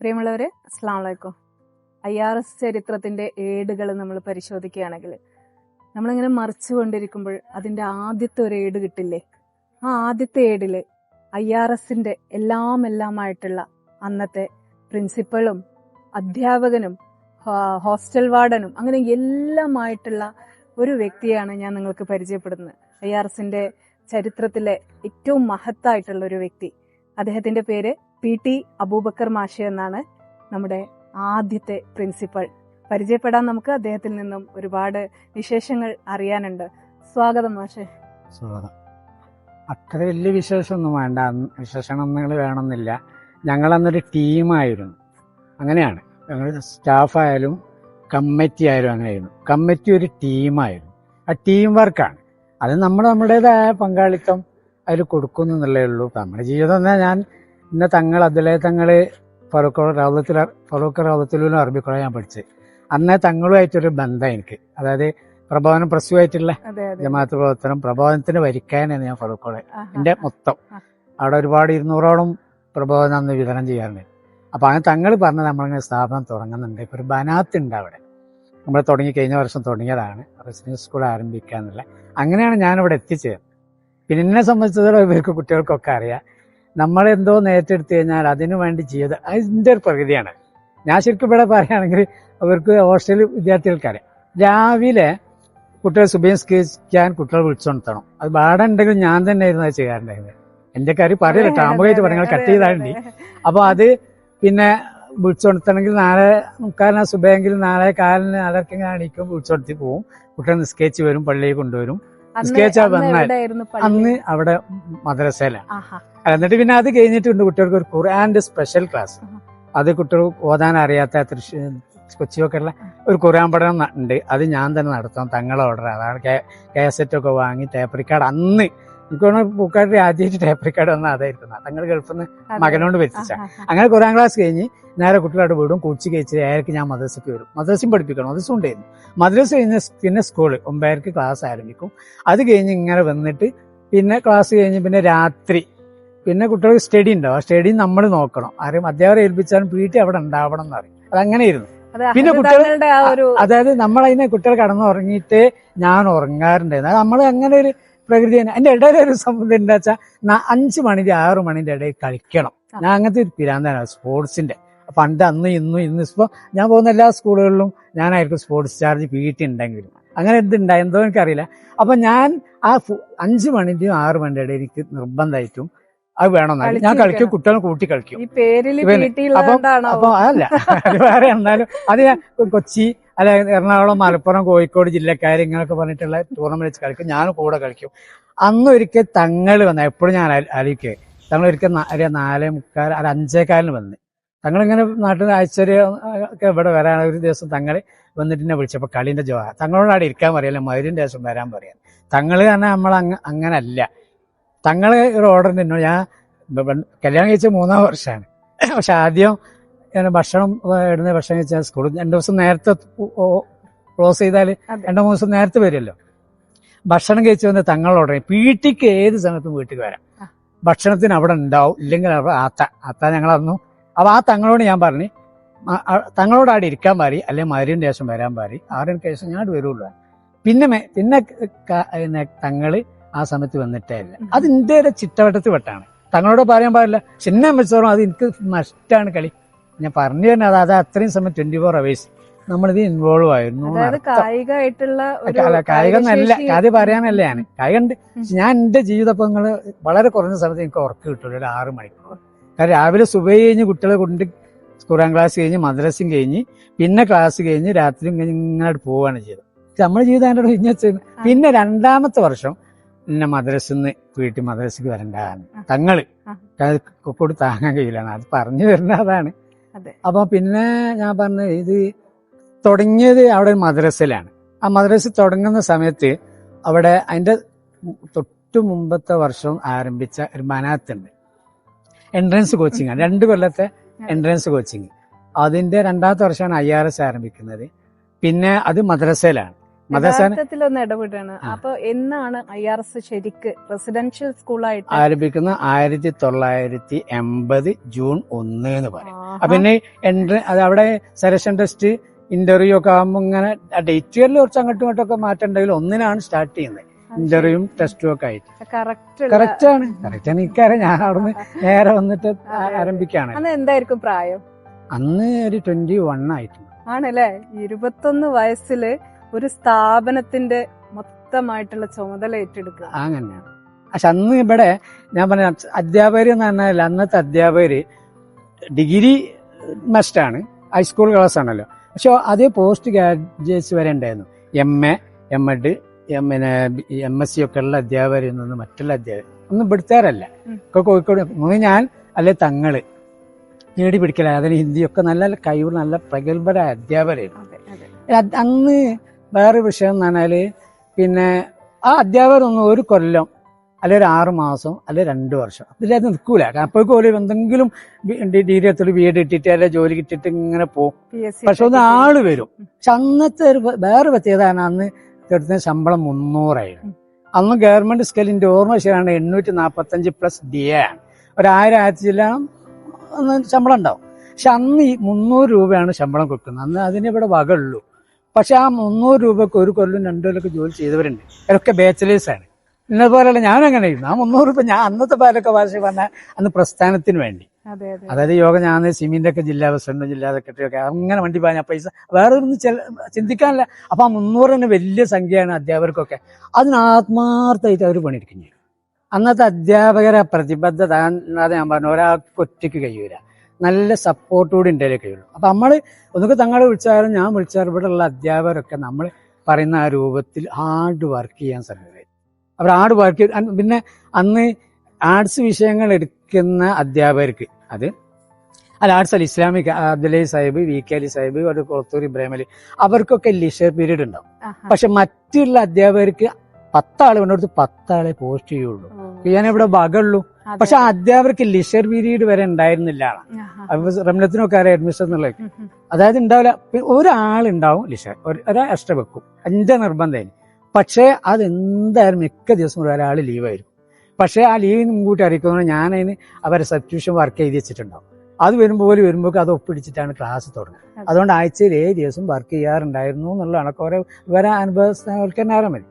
പ്രിയമുള്ളവരെ അസ്സാം വലൈക്കും ഐ ആർ എസ് ചരിത്രത്തിന്റെ ഏടുകൾ നമ്മൾ പരിശോധിക്കുകയാണെങ്കിൽ നമ്മളിങ്ങനെ മറിച്ചു കൊണ്ടിരിക്കുമ്പോൾ അതിന്റെ ആദ്യത്തെ ഒരു ഏട് കിട്ടില്ലേ? ആ ആദ്യത്തെ ഏടിൽ ഐ ആർ എസിന്റെ എല്ലാം എല്ലാമായിട്ടുള്ള അന്നത്തെ പ്രിൻസിപ്പളും അധ്യാപകനും ഹോസ്റ്റൽ വാർഡനും അങ്ങനെ എല്ലാമായിട്ടുള്ള ഒരു വ്യക്തിയാണ് ഞാൻ നിങ്ങൾക്ക് പരിചയപ്പെടുന്നത്. ഐ ആർ എസിന്റെ ചരിത്രത്തിലെ ഏറ്റവും മഹത്തായിട്ടുള്ള ഒരു വ്യക്തി. അദ്ദേഹത്തിന്റെ പേര് പി. ടി. അബൂബക്കർ മാഷി എന്നാണ് നമ്മുടെ ആദ്യത്തെ പ്രിൻസിപ്പൾ. പരിചയപ്പെടാൻ നമുക്ക് അദ്ദേഹത്തിൽ നിന്നും ഒരുപാട് വിശേഷങ്ങൾ അറിയാനുണ്ട്. സ്വാഗതം മാഷെ. സ്വാഗതം. അത്ര വലിയ വിശേഷമൊന്നും വേണ്ട. വിശേഷണങ്ങൾ വേണമെന്നില്ല. ഞങ്ങളന്നൊരു ടീമായിരുന്നു. അങ്ങനെയാണ്. ഞങ്ങൾ സ്റ്റാഫായാലും കമ്മിറ്റി ആയാലും അങ്ങനെയായിരുന്നു. കമ്മിറ്റി ഒരു ടീമായിരുന്നു. ആ ടീം വർക്കാണ്. അത് നമ്മൾ നമ്മുടേതായ പങ്കാളിത്തം അതിൽ കൊടുക്കുന്നു എന്നുള്ളേ ഉള്ളൂ. നമ്മുടെ ജീവിതം എന്നാൽ ഞാൻ ഇന്ന തങ്ങൾ അതിലെ തങ്ങൾ ഫറൂഖ് റൗദത്തിൽ ഫറൂഖ് റൗദത്തിലും അറബിക്കുള്ള ഞാൻ പഠിച്ചത്. അന്നേ തങ്ങളുമായിട്ടൊരു ബന്ധം എനിക്ക്. അതായത് പ്രബോധനം അതെ ജമാഅത്ത് പ്രവർത്തനം പ്രബോധനത്തിന് വരിക്കാനാണ് ഞാൻ ഫറൂഖോളെ എന്റെ മൊത്തം. അവിടെ ഒരുപാട് ഇരുന്നൂറോളം പ്രബോധനം അന്ന് വിതരണം ചെയ്യാറുണ്ട്. അപ്പോൾ അങ്ങനെ തങ്ങൾ പറഞ്ഞ നമ്മളിങ്ങനെ സ്ഥാപനം തുടങ്ങുന്നുണ്ട്. ഇപ്പോൾ ഒരു ബനാത്ത് ഉണ്ട് അവിടെ. നമ്മൾ തുടങ്ങി കഴിഞ്ഞ വർഷം തുടങ്ങിയതാണ്. റെസിഡൻസ് സ്കൂൾ ആരംഭിക്കാന്നുള്ള. അങ്ങനെയാണ് ഞാനിവിടെ എത്തിച്ചേർന്നത്. പിന്നെ എന്നെ സംബന്ധിച്ചിടത്തോളം ഇവർക്ക് കുട്ടികൾക്കൊക്കെ അറിയാം. നമ്മൾ എന്തോ ഏറ്റെടുത്തു കഴിഞ്ഞാൽ അതിനു വേണ്ടി ചെയ്ത് അതിന്റെ ഒരു പ്രകൃതിയാണ്. ഞാൻ ശരിക്കും ഇവിടെ പറയുകയാണെങ്കിൽ അവർക്ക് ഹോസ്റ്റൽ വിദ്യാർത്ഥികൾക്കറിയാം. രാവിലെ കുട്ടികൾ സുബഹിസ്കരിക്കാൻ കുട്ടികൾ വിളിച്ചുണർത്തണം അത് ബാട ഉണ്ടെങ്കിൽ ഞാൻ തന്നെ ആയിരുന്നു അത് ചെയ്യാറുണ്ടായിരുന്നത്. എന്റെ കാര്യം അതെ, പറഞ്ഞാൽ അതെ, കട്ട് ചെയ്താണ്ടി അതെ. അപ്പൊ അത് പിന്നെ വിളിച്ചുണർത്തണമെങ്കിൽ നാളെ മുക്കാലിന് സുബയെങ്കിൽ നാളെ കാലിന് നാലരക്കെങ്ങനെ അണിക്കും വിളിച്ചുണർത്തി പോവും. കുട്ടികൾ നിസ്കരിച്ച് വരും പള്ളിയിൽ കൊണ്ടുവരും. അന്ന് വന്നാൽ. അവിടെ മദ്രസയിലാണ്. എന്നിട്ട് പിന്നെ അത് കഴിഞ്ഞിട്ടുണ്ട് കുട്ടികൾക്ക് ഒരു ഖുർആന്റെ സ്പെഷ്യൽ ക്ലാസ്. അത് കുട്ടികൾ ഓതാൻ അറിയാത്ത തൃശ്ശൂർ കൊച്ചിയൊക്കെ ഉള്ള ഒരു ഖുർആൻ പഠനം ഉണ്ട്. അത് ഞാൻ തന്നെ നടത്താം. തങ്ങളെ ഓർഡർ അതാണ് കാസറ്റ് ഒക്കെ വാങ്ങി ടേപ്പ് റിക്കാർഡ് അന്ന് എനിക്ക് പൂക്കാട്ടിൽ പൂക്കാട് ആദ്യമായിട്ട് ടേപ്പ് റിക്കാർഡ് വന്ന അതായിരിക്കും. തങ്ങൾ ഗൾഫിൽ നിന്ന്. മകനോട് ആഹാ. അങ്ങനെ ഖുർആൻ ക്ലാസ് കഴിഞ്ഞ് നേരെ കുട്ടികളായിട്ട് വീടും കൊച്ചി കഴിച്ച് ഏഴരക്ക് ഞാൻ മദ്രസയ്ക്ക് വരും. മദ്രസയും പഠിപ്പിക്കണം മദ്രസ ഉണ്ടായിരുന്നു മദ്രസ കഴിഞ്ഞ് പിന്നെ സ്കൂൾ ഒമ്പതരക്ക് ക്ലാസ് ആരംഭിക്കും. അത് കഴിഞ്ഞ് ഇങ്ങനെ വന്നിട്ട് പിന്നെ ക്ലാസ് കഴിഞ്ഞ് പിന്നെ രാത്രി പിന്നെ കുട്ടികൾക്ക് സ്റ്റഡി ഉണ്ടാവും ആ സ്റ്റഡി നമ്മൾ നോക്കണം. ആരും അധ്യാപകരെ ഏൽപ്പിച്ചാലും വീട്ടിൽ അവിടെ ഉണ്ടാവണം എന്ന് പറയും. അതങ്ങനെയായിരുന്നു ആയിരുന്നു പിന്നെ കുട്ടികളുടെ കുട്ടികൾ- അതായത് നമ്മൾ അതിനെ കുട്ടികൾ കടന്നുറങ്ങിയിട്ട് ഞാൻ ഉറങ്ങാറുണ്ടായിരുന്നു നമ്മൾ അങ്ങനെ ഒരു പ്രകൃതി തന്നെ. അതിന്റെ ഇടയിൽ ഒരു സംബന്ധം എന്താ വെച്ചാൽ അഞ്ച് മണിന്റെ ആറ് മണിന്റെ ഇടയിൽ കളിക്കണം. ഞാൻ അങ്ങനത്തെ ഒരു പിരാന്താണ്. സ്പോർട്സിന്റെ പണ്ട് അന്ന് ഇന്നും ഇന്ന് ഇപ്പൊ ഞാൻ പോകുന്ന എല്ലാ സ്കൂളുകളിലും ഞാനായിരിക്കും സ്പോർട്സ് ചാർജ് പി ടി ഉണ്ടെങ്കിലും. അങ്ങനെ എന്തുണ്ടായി എന്തോ എനിക്കറിയില്ല. അപ്പൊ ഞാൻ ആ അഞ്ച് മണിന്റെയും ആറ് ഇടയിൽ എനിക്ക് നിർബന്ധമായിട്ടും അത് വേണം ഞാൻ കളിക്കും. കുട്ടികളെ കൂട്ടി കളിക്കും. അപ്പൊ അതല്ല. അത് വേറെ എന്നാലും അത് ഞാൻ കൊച്ചി അല്ല എറണാകുളം മലപ്പുറം കോഴിക്കോട് ജില്ലക്കാർ ഇങ്ങനെയൊക്കെ പറഞ്ഞിട്ടുള്ള ടൂർണമെന്റ് വെച്ച് കളിക്കും. ഞാനും കൂടെ കളിക്കും. അന്ന് ഒരിക്കൽ തങ്ങൾ വന്ന എപ്പോഴും ഞാൻ ആലോചിക്കുക തങ്ങൾ ഒരിക്കൽ നാല് ഒരു നാലേ മുക്കാൽ അല്ല അഞ്ചേക്കാലിന് വന്ന്. തങ്ങളിങ്ങനെ നാട്ടിൽ ആശ്ചര്യം ഒക്കെ ഇവിടെ വരാൻ ഒരു ദിവസം തങ്ങൾ വന്നിട്ട് എന്നെ വിളിച്ചപ്പോൾ കളീന്റെ ജോ തങ്ങളോട് അവിടെ ഇരിക്കാൻ പറയല്ല? മയൂരിന്റെ ദിവസം വരാൻ പറയാം. തങ്ങൾ തന്നെ നമ്മൾ അങ്ങ് അങ്ങനല്ല. തങ്ങൾ ഒരു ഓർഡർ എന്നോട് ഞാൻ കല്യാണം കഴിച്ച മൂന്നാം വർഷമാണ് പക്ഷെ ആദ്യം ഞാൻ ഭക്ഷണം ഇടുന്ന ഭക്ഷണം കഴിച്ചാൽ സ്കൂളിൽ രണ്ട് ദിവസം നേരത്തെ ക്ലോസ് ചെയ്താൽ രണ്ടോ മൂന്ന് ദിവസം നേരത്തെ വരുമല്ലോ. ഭക്ഷണം കഴിച്ചു വന്ന് തങ്ങളോട് പീട്ടിക്ക് ഏത് സമയത്തും വീട്ടിൽ വരാം. ഭക്ഷണത്തിന് അവിടെ ഉണ്ടാവും. ഇല്ലെങ്കിൽ അവിടെ ആത്ത. ആത്ത ഞങ്ങൾ അപ്പൊ ആ തങ്ങളോട് ഞാൻ പറഞ്ഞു തങ്ങളോട് അവിടെ ഇരിക്കാൻ പാരി അല്ലെങ്കിൽ മരുവിന്റെ ശേഷം വരാൻ പാരി ആറിന് ശേഷം ഞാൻ വരുള്ളൂ. പിന്നെ പിന്നെ പിന്നെ തങ്ങൾ ആ സമയത്ത് വന്നിട്ടേ ഇല്ല. അത് ഇന്ത്യയുടെ ചിട്ടവട്ടത്തിൽ പെട്ടാണ്. തങ്ങളോട് പറയാൻ പാടില്ല ചിന്നെ വെച്ചോളം അത് എനിക്ക് നഷ്ടമാണ് കളി. ഞാൻ പറഞ്ഞു തന്നെ അത് അത് അത്രയും സമയം ട്വന്റി ഫോർ അവേഴ്സ് നമ്മളിത് ഇൻവോൾവ് ആയിരുന്നു. കായികമായിട്ടുള്ള അല്ല കായികം നല്ല അത് പറയാനല്ല ഞാൻ കായികം. ഞാൻ എന്റെ ജീവിതപ്പങ്ങൾ വളരെ കുറഞ്ഞ സമയത്ത് എനിക്ക് ഉറക്കം കിട്ടുള്ളൂ ഒരു ആറ് മണിക്കൂർ. കാരണം രാവിലെ സുബൈ കഴിഞ്ഞ് കുട്ടികളെ കൊണ്ട് ഖുറാൻ ക്ലാസ് കഴിഞ്ഞ് മദ്രസയും കഴിഞ്ഞ് പിന്നെ ക്ലാസ് കഴിഞ്ഞ് രാത്രിയും കഴിഞ്ഞ് ഇങ്ങനെ പോവുകയാണ് ചെയ്തത്. നമ്മുടെ ജീവിതം അതിന്റെ കഴിഞ്ഞ പിന്നെ രണ്ടാമത്തെ വർഷം പിന്നെ മദ്രസിന്ന് വീട്ടിൽ മദ്രസക്ക് വരണ്ടാണ്. തങ്ങൾ. കൊടു താങ്ങാൻ കഴിയില്ല അത് പറഞ്ഞു തരുന്ന അതാണ്. അതെ. അപ്പൊ പിന്നെ ഞാൻ പറഞ്ഞു ഇത് തുടങ്ങിയത് അവിടെ മദ്രസയിലാണ്. ആ മദ്രസ തുടങ്ങുന്ന സമയത്ത് അവിടെ അതിന്റെ തൊട്ടു മുമ്പത്തെ വർഷം ആരംഭിച്ച ഒരു മനാത്തുണ്ട് എൻട്രൻസ് കോച്ചിങ് ആണ്. രണ്ട് കൊല്ലത്തെ എൻട്രൻസ് കോച്ചിങ് അതിന്റെ രണ്ടാമത്തെ വർഷമാണ് ഐ ആർ എസ് ആരംഭിക്കുന്നത്. പിന്നെ അത് മദ്രസയിലാണ്. മദ്രസ ഒന്ന്. അപ്പൊ എന്നാണ് ഐ ആർ എസ് ശരിക്ക് റെസിഡൻഷ്യൽ സ്കൂളായിട്ട് ആരംഭിക്കുന്ന ആയിരത്തി തൊള്ളായിരത്തി എൺപത് ജൂൺ ഒന്ന് എന്ന് പറയും. പിന്നെ എൻട്ര അത് അവിടെ സെലക്ഷൻ ടെസ്റ്റ് ഇന്റർവ്യൂ ഒക്കെ ആകുമ്പോൾ ഇങ്ങനെ ഡേറ്റുകളിൽ കുറച്ച് അങ്ങോട്ടും ഇങ്ങോട്ടും ഒക്കെ മാറ്റം ഉണ്ടെങ്കിൽ ഒന്നിനാണ് സ്റ്റാർട്ട് ചെയ്യുന്നത്. ഇന്റർവ്യൂവും ടെസ്റ്റും ഒക്കെ ആയിട്ട്. കറക്റ്റ് ആണ് കറക്റ്റ് ആണ്. ഇക്കാര്യം ഞാൻ അവിടുന്ന് നേരെ വന്നിട്ട് ആരംഭിക്കാണ് അന്ന് എന്തായിരിക്കും പ്രായം? അന്ന് ഒരു ട്വന്റി വൺ ആയിട്ടുണ്ട് ആണല്ലേ? ഇരുപത്തൊന്ന് വയസ്സിൽ ഒരു സ്ഥാപനത്തിന്റെ മൊത്തമായിട്ടുള്ള ചുമതല ഏറ്റെടുക്കുക. അങ്ങനെയാണ്. പക്ഷെ അന്ന് ഇവിടെ ഞാൻ പറഞ്ഞ അധ്യാപകർ എന്ന് പറഞ്ഞാൽ അന്നത്തെ അധ്യാപകര് ഡിഗ്രി മസ്റ്റാണ് ഹൈസ്കൂൾ ക്ലാസ് ആണല്ലോ. പക്ഷെ അതേ പോസ്റ്റ് ഗ്രാജുവേറ്റ്സ് വരെ ഉണ്ടായിരുന്നു. എം എ എം എഡ് പിന്നെ എം എസ് സി ഒക്കെ ഉള്ള അധ്യാപകരിൽ നിന്ന് മറ്റുള്ള അധ്യാപകർ. ഒന്നും പിടിച്ചാറല്ല. ഒക്കെ കോഴിക്കോട് ഞാൻ അല്ലെ തങ്ങൾ നേടി പിടിക്കല അതിന് ഹിന്ദിയൊക്കെ നല്ല നല്ല കഴിവ് നല്ല പ്രഗത്ഭരായ അധ്യാപകരായിരുന്നു അന്ന് വേറെ വിഷയം എന്ന് പറഞ്ഞാൽ പിന്നെ ആ അധ്യാപകരൊന്നും ഒരു കൊല്ലം അല്ലെ ഒരു ആറ് മാസം അല്ലെ രണ്ട് വർഷം അതിലത് നിൽക്കൂല. അപ്പോഴേക്കും ഓരോ എന്തെങ്കിലും ഡിഗ്രി എടുത്തിട്ട് ബി എഡ് ഇട്ടിട്ട് അല്ലെ ജോലി കിട്ടിയിട്ട് ഇങ്ങനെ പോകും. പക്ഷെ ഒന്ന് ആൾ വരും. പക്ഷെ അന്നത്തെ ഒരു വേറെ പ്രത്യേകത അന്ന് കിട്ടുന്ന ശമ്പളം മുന്നൂറായിരുന്നു. അന്ന് ഗവൺമെന്റ് സ്കെയിലിന്റെ ഓർമ്മ ശരിയാണ് എണ്ണൂറ്റി നാൽപ്പത്തഞ്ച് പ്ലസ് ഡി എ ആണ് ഒരായിരം ആയിരത്തി ചില്ല ശമ്പളം ഉണ്ടാവും. പക്ഷെ അന്ന് ഈ മുന്നൂറ് രൂപയാണ് ശമ്പളം കൊടുക്കുന്നത്. അന്ന് അതിന് ഇവിടെ വകയുള്ളൂ. പക്ഷെ ആ മുന്നൂറ് രൂപക്ക് ഒരു കൊല്ലം രണ്ടു കൊല്ലൊക്കെ ജോലി ചെയ്തവരുണ്ട്. അവരൊക്കെ ആണ്. ഇന്നെ പോലെയല്ല ഞാൻ അങ്ങനെ ആയിരുന്നു ആ മുന്നൂറ് രൂപ ഞാൻ അന്നത്തെ പാലൊക്കെ വാശി പറഞ്ഞാൽ അന്ന് പ്രസ്ഥാനത്തിന് വേണ്ടി. അതായത് യോഗ ഞാൻ സിമിന്റെ ഒക്കെ ജില്ലാ പ്രസിഡന്റ് ജില്ലാ സെക്രട്ടറി ഒക്കെ അങ്ങനെ വണ്ടി പാഞ്ഞ പൈസ വേറെ ഒന്നും ചിന്തിക്കാനില്ല. അപ്പൊ ആ മുന്നൂറ് തന്നെ വലിയ സംഖ്യയാണ് അധ്യാപകർക്കൊക്കെ. അതിന് ആത്മാർത്ഥമായിട്ട് അവർ പണിയെടുക്കും അന്നത്തെ അധ്യാപകരെ പ്രതിബദ്ധത അല്ലാതെ ഞാൻ പറഞ്ഞു ഒരാൾക്ക് ഒറ്റയ്ക്ക് കഴിയൂല. നല്ല സപ്പോർട്ടോടെ ഉണ്ടല്ലേ കഴിയുള്ളൂ. അപ്പൊ നമ്മൾ ഒന്നൊക്കെ തങ്ങളെ വിളിച്ചാലും ഞാൻ വിളിച്ചാലും ഉള്ള അധ്യാപകരൊക്കെ നമ്മൾ പറയുന്ന ആ രൂപത്തിൽ ഹാർഡ് വർക്ക് ചെയ്യാൻ ശ്രമിക്കുക അവർ ഹാർഡ് വർക്ക് പിന്നെ അന്ന് ആർട്സ് വിഷയങ്ങൾ എടുക്കുന്ന അധ്യാപകർക്ക് അത്? അല്ല ആർട്സ് അല്ല Islamic Abdulla Sahib V K Ali Sahib ഒരു കൊളത്തൂർ ഇബ്രാഹിം അലി അവർക്കൊക്കെ ലിഷർ പീരീഡ് ഉണ്ടാവും. പക്ഷെ മറ്റുള്ള അധ്യാപകർക്ക് പത്താളെ കൊണ്ടടുത്ത് പത്താളെ പോസ്റ്റ് ചെയ്യുള്ളൂ. ഞാൻ ഇവിടെ വകുള്ളൂ അതെ. പക്ഷെ ആ അധ്യാപകർക്ക് ലിഷർ പീരീഡ് വരെ ഉണ്ടായിരുന്നില്ല. റംലത്തിനൊക്കെ ആരെ അഡ്മിഷൻ എന്നുള്ളത്? ഉം. അതായത് ഉണ്ടാവില്ല. ഒരാളുണ്ടാവും ലിഷർ. ഒരു- ഒരാൾ എക്സ്ട്രാ വെക്കും. അഞ്ച നിർബന്ധം പക്ഷേ അതെന്തായാലും മിക്ക ദിവസം ഒരാൾ ലീവായിരിക്കും പക്ഷേ ആ ലീവിന് മുൻകൂട്ടി അറിയിക്കുന്നത് ഞാനതിന് അവരെ സബ്സ്റ്റിറ്റ്യൂഷൻ വർക്ക് ചെയ്ത് വെച്ചിട്ടുണ്ടാവും. അത് വരുമ്പോൾ വരുമ്പോൾ അത് ഒപ്പിടിച്ചിട്ടാണ് ക്ലാസ് തുടങ്ങുക. അതുകൊണ്ട് ആഴ്ചയിൽ ഏഴ് ദിവസം വർക്ക് ചെയ്യാറുണ്ടായിരുന്നു എന്നുള്ളതാണ്. കുറെ ഇവരെ അനുഭവസ്ഥർക്ക് മതി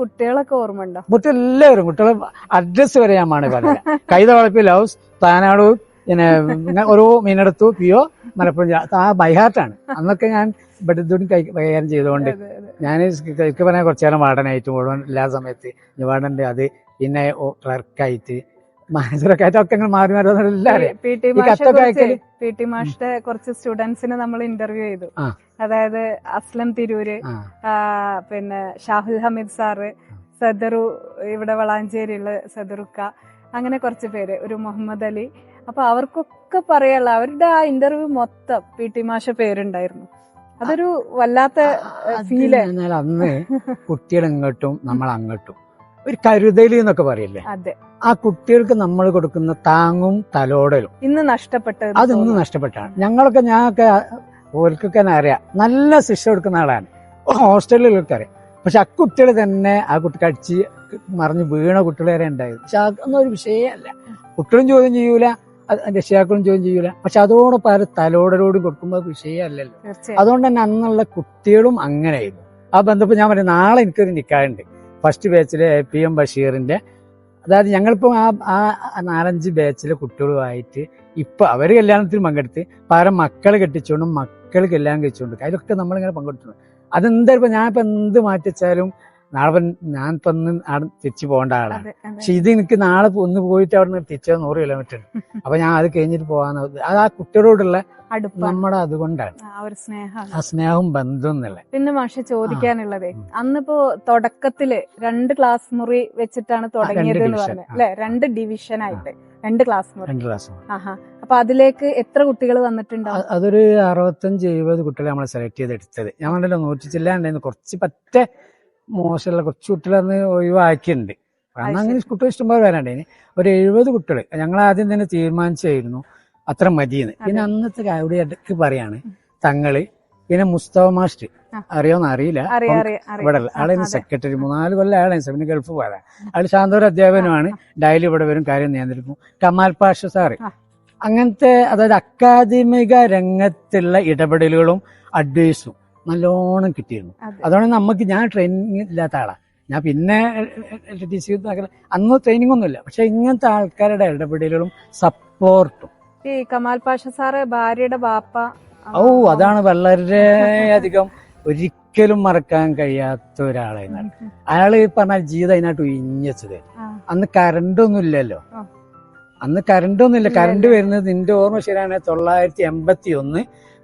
കുട്ടികളൊക്കെ ഓർമ്മ ഉണ്ടോ കുട്ടി എല്ലാവരും കുട്ടികളെ അഡ്രസ് വരെ ഞാൻ മാണ് പറയുന്നത് കൈത ലൗസ് ഹൗസ് താനാടു പിന്നെ ഓരോ മീനെടുത്തു പിയോ മലപ്പുറം. ആ ബൈഹാർട്ടാണ് അന്നൊക്കെ ഞാൻ ഇവിടുത്തോടും കൈ കൈകാര്യം ചെയ്തുകൊണ്ട്. ഞാൻ എനിക്ക് പറഞ്ഞാൽ കുറച്ചു നേരം വാർഡനായിട്ട് മുഴുവൻ എല്ലാ സമയത്ത്. വാർഡന്റെ അത് പിന്നെ ക്ലർക്കായിട്ട്. മാനേജറൊക്കെ ആയിട്ട് ഒക്കെ മാറി മാറി പി ടി മാഷിന്റെ കുറച്ച് സ്റ്റുഡൻസിനെ നമ്മൾ ഇന്റർവ്യൂ ചെയ്തു. അതായത് അസ്ലം തിരൂര് പിന്നെ ഷാഹുൽ ഹമീദ് സാറ് സദറു ഇവിടെ വളാഞ്ചേരിയുള്ള സദറുക്ക അങ്ങനെ കുറച്ച് പേര് ഒരു മുഹമ്മദ് അലി. അപ്പൊ അവർക്കൊക്കെ പറയാനുള്ള അവരുടെ ആ ഇന്റർവ്യൂ മൊത്തം പി ടി മാഷ പേരുണ്ടായിരുന്നു. അതൊരു വല്ലാത്ത ഫീൽ അന്ന് കുട്ടികൾ ഇങ്ങോട്ടും നമ്മൾ അങ്ങോട്ടും ഒരു കരുതലി എന്നൊക്കെ പറയില്ലേ? ആ കുട്ടികൾക്ക് നമ്മൾ കൊടുക്കുന്ന താങ്ങും തലോടലും. ഇന്ന് നഷ്ടപ്പെട്ടത് അത് ഇന്ന് നഷ്ടപ്പെട്ടാണ്. ഞങ്ങളൊക്കെ ഞാനൊക്കെ ഓർക്കൊക്കെ അറിയാം. നല്ല ശിക്ഷ കൊടുക്കുന്ന ആളാണ്. ഹോസ്റ്റലിലൊക്കെ അറിയാം. പക്ഷെ ആ കുട്ടികൾ തന്നെ ആ കുട്ടി കടിച്ച് മറിഞ്ഞ് വീണ കുട്ടികൾ വരെ ഉണ്ടായത് പക്ഷെ അതൊന്നും ഒരു വിഷയമല്ല. കുട്ടികളും ചോദ്യം ചെയ്യൂല രക്ഷിതാക്കളും ചോദ്യം ചെയ്യൂല. പക്ഷെ അതോടൊപ്പം ആ തലോടലോട് കൊടുക്കുമ്പോൾ വിഷയമല്ലല്ലോ. അതുകൊണ്ട് തന്നെ അന്നുള്ള കുട്ടികളും അങ്ങനെയായിരുന്നു. ആ ബന്ധപ്പെട്ട് ഞാൻ പറയും നാളെ എനിക്കൊരു നിക്കാറുണ്ട് ഫസ്റ്റ് ബാച്ചിലെ എ പി എം ബഷീറിന്റെ. അതായത് ഞങ്ങളിപ്പോൾ ആ ആ നാലഞ്ച് ബാച്ചിലെ കുട്ടികളുമായിട്ട് ഇപ്പൊ അവർ കല്യാണത്തിൽ പങ്കെടുത്ത് പകരം മക്കളെ കെട്ടിച്ചുകൊണ്ടും മക്കൾ കല്യാണം കഴിച്ചുകൊണ്ടും അതിലൊക്കെ നമ്മളിങ്ങനെ പങ്കെടുത്തു അതെന്താ ഇപ്പൊ ഞാൻ ഇപ്പൊ എന്ത് മാറ്റിച്ചാലും നാളെ ഞാൻ ഇപ്പൊ ഒന്ന് അവിടെ തിരിച്ചു പോകേണ്ട ആളാണ്. പക്ഷെ ഇത് എനിക്ക് നാളെ ഒന്ന് പോയിട്ട് അവിടെ നിന്ന് തിരിച്ചാൽ നൂറ് കിലോമീറ്റർ ഉണ്ട് അപ്പൊ ഞാൻ അത് കഴിഞ്ഞിട്ട് പോകാന്ന് അത് ആ കുട്ടികളോടുള്ള നമ്മുടെ അതുകൊണ്ടാണ്. ആ സ്നേഹവും ബന്ധവും പിന്നെ മാഷെ ചോദിക്കാനുള്ളത്. അന്നിപ്പോ തുടക്കത്തിൽ രണ്ട് ക്ലാസ് മുറി വെച്ചിട്ടാണ് തുടങ്ങിയത് എന്ന് പറഞ്ഞത്. അല്ലെ? രണ്ട് ഡിവിഷൻ ആയിട്ട്. രണ്ട് ക്ലാസ് മുറി. രണ്ട് ക്ലാസ് അപ്പൊ അതിലേക്ക് എത്ര കുട്ടികൾ വന്നിട്ടുണ്ട്? അതൊരു അറുപത്തഞ്ച് എഴുപത് കുട്ടികളെ നമ്മൾ സെലക്ട് ചെയ്ത് എടുത്തത് ഞാൻ പറഞ്ഞല്ലോ നൂറ്റി ചില്ലാണ്ടായിരുന്നു കുറച്ച് പറ്റ മോശമുള്ള കുറച്ച് കുട്ടികളെന്ന് ഒഴിവാക്കിയിട്ടുണ്ട്. കാരണം അങ്ങനെ കുട്ടികൾ ഇഷ്ടംപോലെ ഇനി ഒരു എഴുപത് കുട്ടികൾ ഞങ്ങൾ ആദ്യം തന്നെ തീരുമാനിച്ചായിരുന്നു അത്ര മതിയെന്ന്. പിന്നെ അന്നത്തെ അവിടെ ഇടയ്ക്ക് പറയാണ് തങ്ങൾ പിന്നെ മുസ്തഫ മാസ്റ്റർ ആ. അറിയോന്ന് അറിയില്ല. ഇവിടെ ആളെ സെക്രട്ടറി മൂന്നാൽ കൊല്ലം ആളെ പിന്നെ ഗൾഫ് പോരാ ആൾ ശാന്തോര അധ്യാപനമാണ് ഡയലി ഇവിടെ വരും കാര്യം നിയന്ത്രിക്കും. കമാൽ പാഷ സാറ് അങ്ങനത്തെ അതായത് അക്കാദമിക രംഗത്തുള്ള ഇടപെടലുകളും അഡ്വൈസും നല്ലോണം കിട്ടിയിരുന്നു. അതുകൊണ്ട് നമുക്ക് ഞാൻ ട്രെയിനിങ് ഇല്ലാത്ത ആളാണ് ഞാൻ പിന്നെ അന്ന് ട്രെയിനിങ് ഒന്നുമില്ല. പക്ഷെ ഇങ്ങനത്തെ ആൾക്കാരുടെ ഇടപെടലുകളും സപ്പോർട്ടും ഈ കമാൽ പാഷ സാറ് ഭാര്യയുടെ ബാപ്പ ഓ അതാണ് വളരെ അധികം ഒരിക്കലും മറക്കാൻ കഴിയാത്ത ഒരാളായിരുന്നു അയാൾ പറഞ്ഞ ജീവിതം അതിനായിട്ട് ഉയിഞ്ഞത് അന്ന് കറണ്ട് ഒന്നും ഇല്ലല്ലോ അന്ന് കറണ്ട് ഒന്നും ഇല്ല കരണ്ട് കറണ്ട് വരുന്നത് നിന്റെ ഓർമ്മ ശരിയാണ് തൊള്ളായിരത്തി എൺപത്തി ഒന്ന്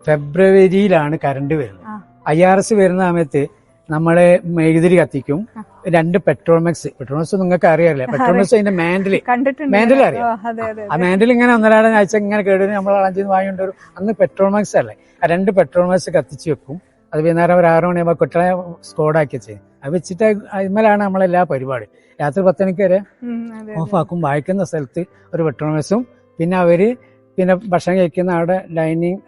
ഫെബ്രുവരിയിലാണ് കറണ്ട് വരുന്നത്. ഐ ആർ എസ് വരുന്ന സമയത്ത് നമ്മളെ മെഴുതിരി കത്തിക്കും. രണ്ട് പെട്രോൾ മെക്സ് പെട്രോൾ മെക്സ് നിങ്ങൾക്ക് അറിയാറില്ല പെട്രോൾ മെക്സ് അതിന്റെ മാൻഡിൽ ഞാൻ. അറിയാം. ആ മാൻഡിൽ ഇങ്ങനെ ഒന്നരാടെ ആഴ്ച ഇങ്ങനെ കേട് നമ്മൾ അളഞ്ചിന്ന് വാങ്ങിയിട്ട് വരും അന്ന് പെട്രോൾ മാക്സ് അല്ലേ? ആ രണ്ട് പെട്രോൾ മാക്സ് കത്തിച്ച് വെക്കും. അത് വൈകുന്നേരം ഒരു ആറ് മണിയാകുമ്പോൾ കുട്ടികളെ സ്കോഡാക്കി ചെയ്യും അത് വെച്ചിട്ട് അതിന്മേലാണ് നമ്മളെല്ലാ പരിപാടി. രാത്രി പത്ത് മണിക്ക് വരെ. ഓഫാക്കും. വായിക്കുന്ന സ്ഥലത്ത് ഒരു പെട്രോൾ മാക്സും പിന്നെ അവർ പിന്നെ ഭക്ഷണം കഴിക്കുന്ന അവിടെ ഡൈനിങ്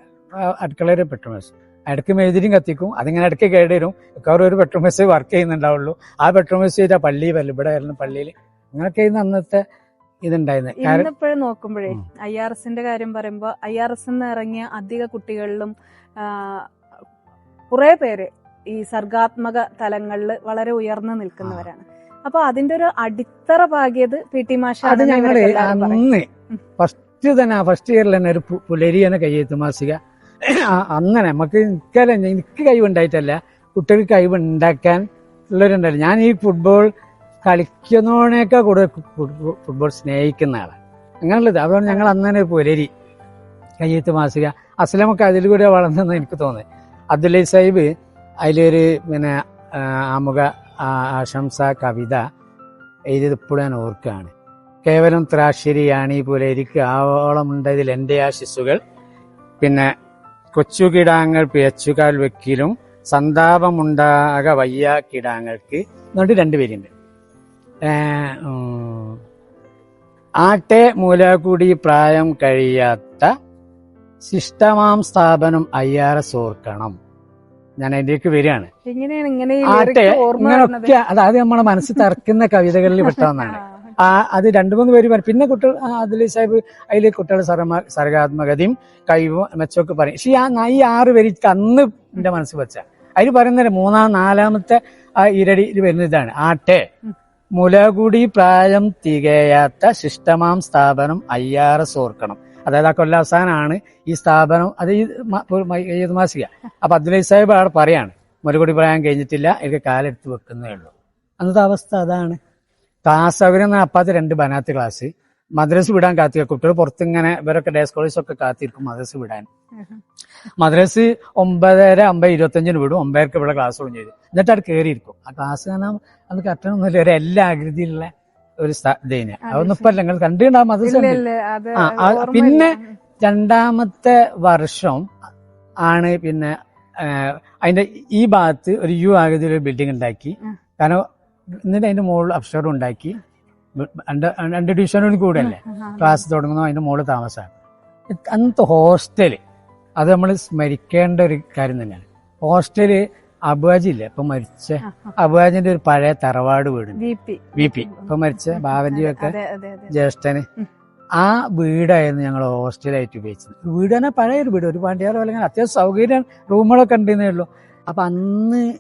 അടുക്കളയിൽ പെട്രോൾ മാക്സ് ഇടയ്ക്ക് മെഴുതിരിയും കത്തിക്കും അതിങ്ങനെ ഇടയ്ക്ക് കേടി വരും മിക്കവാറും ഒരു പെട്രോൾ മെസ്സേജ് വർക്ക് ചെയ്യുന്നുണ്ടാവുള്ളൂ. ആ പെട്രോൾ മെസ്സേജ് ചെയ്താൽ പള്ളി വല്ല ഇവിടെ ആയിരുന്നു പള്ളിയിൽ. അങ്ങനെയൊക്കെ ഇന്ന് അന്നത്തെ ഇതുണ്ടായിരുന്നത്. ഇപ്പോഴും നോക്കുമ്പോഴേ. ഐ ആർ എസിന്റെ കാര്യം പറയുമ്പോൾ ഐ ആർ എസ് നിന്ന് ഇറങ്ങിയ അധിക കുട്ടികളിലും കുറെ പേര് ഈ സർഗാത്മക തലങ്ങളിൽ വളരെ ഉയർന്നു നിൽക്കുന്നവരാണ്. അപ്പൊ അതിന്റെ ഒരു അടിത്തറ പാകിയത് പി ടി മാഷ അത് ഞങ്ങൾ അന്ന് ഫസ്റ്റ് തന്നെ ഫസ്റ്റ് ഇയറിൽ തന്നെ ഒരു പുലരി പുലരിയനെ കയ്യെഴുത്ത് മാസിക അന്ന് നമുക്ക് എനിക്കല്ല എനിക്ക് കഴിവുണ്ടായിട്ടല്ല. കുട്ടികൾക്ക് കഴിവ് ഉണ്ടാക്കാൻ ഉള്ളവരുണ്ടല്ലോ. ഞാൻ ഈ ഫുട്ബോൾ കളിക്കുന്നതിനേക്കാൾ കൂടുതൽ ഫുട്ബോൾ- സ്നേഹിക്കുന്ന ആളാണ് അങ്ങനെയുള്ളത്. അതുകൊണ്ട് ഞങ്ങൾ അങ്ങനെ പുലരി. കയ്യത്ത് മാസിക. അസ്ലമൊക്കെ അതിൽ കൂടെ വളർന്നെന്ന് എനിക്ക് തോന്നി അബ്ദുല്ലൈ സാഹിബ് അതിലൊരു പിന്നെ ആമുഖ ആശംസ കവിത എഴുതിയത് ഇപ്പോഴും ഞാൻ ഓർക്കുകയാണ്. കേവലം ത്രാശ്ശേരിയാണ് ഈ പുലരിക്ക് ആവോളം ഉണ്ടതിൽ എന്റെ ആശിസ്സുകൾ. പിന്നെ കൊച്ചുകിടാങ്ങൾ പേച്ചുകാൽ വെക്കിലും സന്താപമുണ്ടാക വയ്യ കിടാങ്ങൾക്ക്. എന്നുകൊണ്ട് രണ്ടുപേരുണ്ട് ആട്ടെ മൂലകൂടി പ്രായം കഴിയാത്ത ശിഷ്ടമാം സ്ഥാപനം അയ്യാറെ ഓർക്കണം ഞാൻ അതിലേക്ക് വരികയാണ്. ആട്ടെ ഇങ്ങനെയൊക്കെ അതായത് നമ്മളെ മനസ്സിൽ തറക്കുന്ന കവിതകളിൽ പെട്ടതെന്നാണ് ആ അത് രണ്ടു മൂന്ന് പേര് പറയും. പിന്നെ കുട്ടികൾ അതിൽ സാഹിബ് അതിൽ കുട്ടികൾ സർമാ സർഗാത്മകതയും കഴിവും മെച്ചമൊക്കെ പറയും. പക്ഷെ ആ ന- ഈ ആറ് പേര് അന്ന് എന്റെ മനസ്സിൽ വെച്ച അതിൽ പറയുന്നത് മൂന്നാം നാലാമത്തെ ആ ഇരടിയിൽ വരുന്ന ഇതാണ്. ആട്ടെ. മുലകുടി പ്രായം തികയാത്ത ശിഷ്ടമാം സ്ഥാപനം ഐ ആർ എസ് ഓർക്കണം അതായത് ആ കൊല്ലാവസാനാണ് ഈ സ്ഥാപനം അത് ഈ മാസിക. അപ്പൊ അബ്ദുലൈ സാഹിബ് അവിടെ പറയാണ് മുലകുടി പ്രായം കഴിഞ്ഞിട്ടില്ല എനിക്ക് കാലെടുത്ത് വെക്കുന്നേ ഉള്ളൂ. അന്നത്തെ അവസ്ഥ അതാണ്. ക്ലാസ് അവരെന്ന് അപ്പാത്ത രണ്ട് ബനാത്ത് ക്ലാസ് മദ്രസ് വിടാൻ കാത്തിരിക്കും കുട്ടികൾ പുറത്തിങ്ങനെ ഇവരൊക്കെ ഡേ സ്കോളേഴ്സ് ഒക്കെ കാത്തിരിക്കും മദ്രസ് വിടാൻ. മദ്രസ് ഒമ്പതര അമ്പത് ഇരുപത്തഞ്ചിന് വിടും. ഒമ്പതരക്ക് ഇവിടെ ക്ലാസ് ഒഴിഞ്ഞ് ചെയ്തു എന്നിട്ട് അവിടെ കയറിയിരിക്കും ആ ക്ലാസ് കാണാൻ അത് കറക്റ്റൊന്നുമില്ല ഒരു എല്ലാ ആകൃതിയിലുള്ള ഒരു ഇതേനെ അത് അതൊന്നും ഇപ്പൊ നിങ്ങൾ കണ്ടിട്ടുണ്ടാവും മദ്രസ പിന്നെ രണ്ടാമത്തെ വർഷം ആണ് പിന്നെ അതിന്റെ ഈ ഭാഗത്ത് ഒരു യു ആകൃതിയിൽ ഒരു ബിൽഡിംഗ് ഉണ്ടാക്കി കാരണം എന്നിട്ട് അതിന്റെ മുകളിൽ അപ്സ്റ്റോർ ഉണ്ടാക്കി. രണ്ട് ഡിവിഷനോട് കൂടെയല്ലേ? ആ, ആ, ക്ലാസ് തുടങ്ങുന്നു അതിന്റെ മുകളിൽ താമസമാണ് അന്നത്തെ ഹോസ്റ്റൽ അത് നമ്മൾ സ്മരിക്കേണ്ട ഒരു കാര്യം തന്നെയാണ്. ഹോസ്റ്റൽ അബുവാജില്ലേ ഇപ്പൊ മരിച്ച. അബുവാജിന്റെ ഒരു പഴയ തറവാട് വീടുണ്ട്. V P. ഇപ്പൊ മരിച്ച ബാബന്റെ ഒക്കെ ജ്യേഷ്ഠന്. ആ വീടായിരുന്നു ഞങ്ങൾ ഹോസ്റ്റലായിട്ട് ഉപയോഗിച്ചത്. വീട് തന്നെ പഴയ ഒരു വീട്. ഒരു വണ്ടിയാറ് പോലെ അങ്ങനെ അത്യാവശ്യം സൗകര്യം റൂമുകളൊക്കെ ഉണ്ടെന്നേ ഉള്ളൂ. അപ്പൊ അന്ന്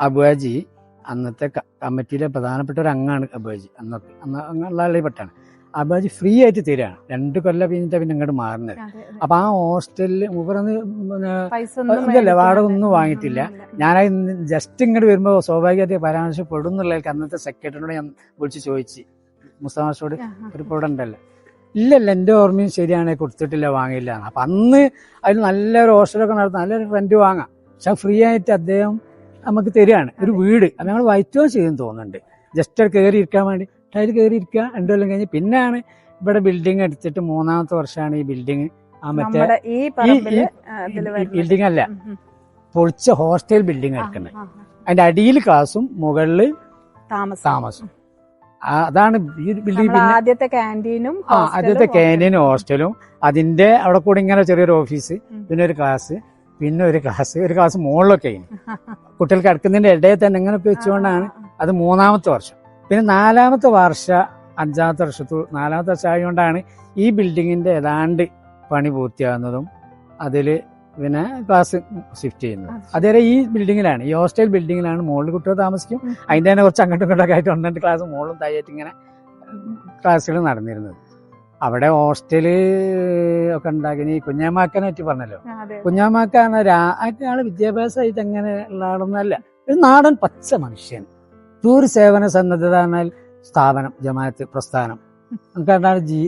അബുവാജി അന്നത്തെ കമ്മിറ്റിയിലെ പ്രധാനപ്പെട്ട ഒരു അംഗമാണ് അബാജി. അന്നൊക്കെ അന്ന് അങ്ങനെയുള്ള ആളിൽ പെട്ടാണ്. അബാജി ഫ്രീ ആയിട്ട് തരികയാണ് രണ്ട് കൊല്ലം കഴിഞ്ഞിട്ട് പിന്നെ ഇങ്ങോട്ട് മാറുന്നത്. അപ്പൊ ആ ഹോസ്റ്റലിൽ മൂപ്പറന്ന് ഇതല്ല, വാടക ഒന്നും വാങ്ങിയിട്ടില്ല. ഞാൻ ജസ്റ്റ് ഇങ്ങോട്ട് വരുമ്പോൾ സ്വാഭാവികമായിട്ട് പരാമർശപ്പെടും എന്നുള്ള അന്നത്തെ സെക്രട്ടറിയോട് ഞാൻ വിളിച്ച് ചോദിച്ചു. മുസ്തമാഷോട്. ഒരു ഇവിടെ ഉണ്ടല്ലോ. ഇല്ലല്ല എന്റെ ഓർമ്മയും ശരിയാണ് കൊടുത്തിട്ടില്ല വാങ്ങിയില്ല. അപ്പൊ അന്ന് അതിൽ നല്ലൊരു ഹോസ്റ്റലൊക്കെ നടത്തുന്ന നല്ലൊരു റെന്റ് വാങ്ങാം. പക്ഷെ ഫ്രീ ആയിട്ട് അദ്ദേഹം നമുക്ക് തരികയാണ്. ഒരു വീട്. അത് ഞങ്ങൾ വൈറ്റോ ചെയ്യും തോന്നുന്നുണ്ട്. ജസ്റ്റ് കയറി ഇരിക്കാൻ വേണ്ടി. അതിൽ കയറി ഇരിക്കുക രണ്ടു കൊല്ലം കഴിഞ്ഞ് പിന്നെയാണ് ഇവിടെ ബിൽഡിംഗ് എടുത്തിട്ട് മൂന്നാമത്തെ വർഷമാണ് ഈ ബിൽഡിംഗ് ആ മറ്റേ ബിൽഡിംഗ് അല്ല. പൊളിച്ച ഹോസ്റ്റൽ ബിൽഡിംഗ് എടുക്കുന്നത്. അതിന്റെ അടിയിൽ ക്ലാസും മുകളിൽ താമസം. അതാണ് ഈ ബിൽഡിംഗ് ആദ്യത്തെ ക്യാന്റീനും ആദ്യത്തെ കാന്റീനും ഹോസ്റ്റലും അതിന്റെ അവിടെ കൂടെ ഇങ്ങനെ ചെറിയൊരു ഓഫീസ് പിന്നെ ഒരു ക്ലാസ് പിന്നെ ഒരു ക്ലാസ് ഒരു ക്ലാസ് മുകളിലൊക്കെ ഇനി. കുട്ടികൾ കിടക്കുന്നതിന്റെ ഇടയിൽ തന്നെ ഇങ്ങനെയൊക്കെ വെച്ചുകൊണ്ടാണ് അത് മൂന്നാമത്തെ വർഷം. പിന്നെ നാലാമത്തെ വർഷ അഞ്ചാമത്തെ വർഷത്തു നാലാമത്തെ വർഷം ആയതുകൊണ്ടാണ് ഈ ബിൽഡിങ്ങിന്റെ ഏതാണ്ട് പണി പൂർത്തിയാകുന്നതും അതിൽ പിന്നെ ക്ലാസ് ഷിഫ്റ്റ് ചെയ്യുന്നത്. അതേപോലെ അതുവരെ ഈ ബിൽഡിങ്ങിലാണ് ഈ ഹോസ്റ്റൽ ബിൽഡിങ്ങിലാണ് മുകളിൽ കുട്ടികൾ താമസിക്കും. അതിന്റെ തന്നെ കുറച്ച് അങ്ങോട്ടും ഇങ്ങോട്ടൊക്കെ ആയിട്ട് ഒന്ന് രണ്ട് ക്ലാസ് മുകളിലും തയ്യായിട്ട് ഇങ്ങനെ ക്ലാസ്സുകൾ നടന്നിരുന്നത്. അവിടെ ഹോസ്റ്റൽ ഒക്കെ ഉണ്ടാക്കി ഈ കുഞ്ഞാമാക്കനെ പറ്റി പറഞ്ഞല്ലോ. കുഞ്ഞാമാക്കാണ് ആൾ വിദ്യാഭ്യാസമായിട്ട് അങ്ങനെ ഉള്ള ആളൊന്നല്ല ഒരു നാടൻ പച്ച മനുഷ്യൻ. ടൂർ സേവന സന്നദ്ധത എന്നാൽ സ്ഥാപനം ജമാഅത്ത് പ്രസ്ഥാനം. നമുക്ക് അതാണ് ജീ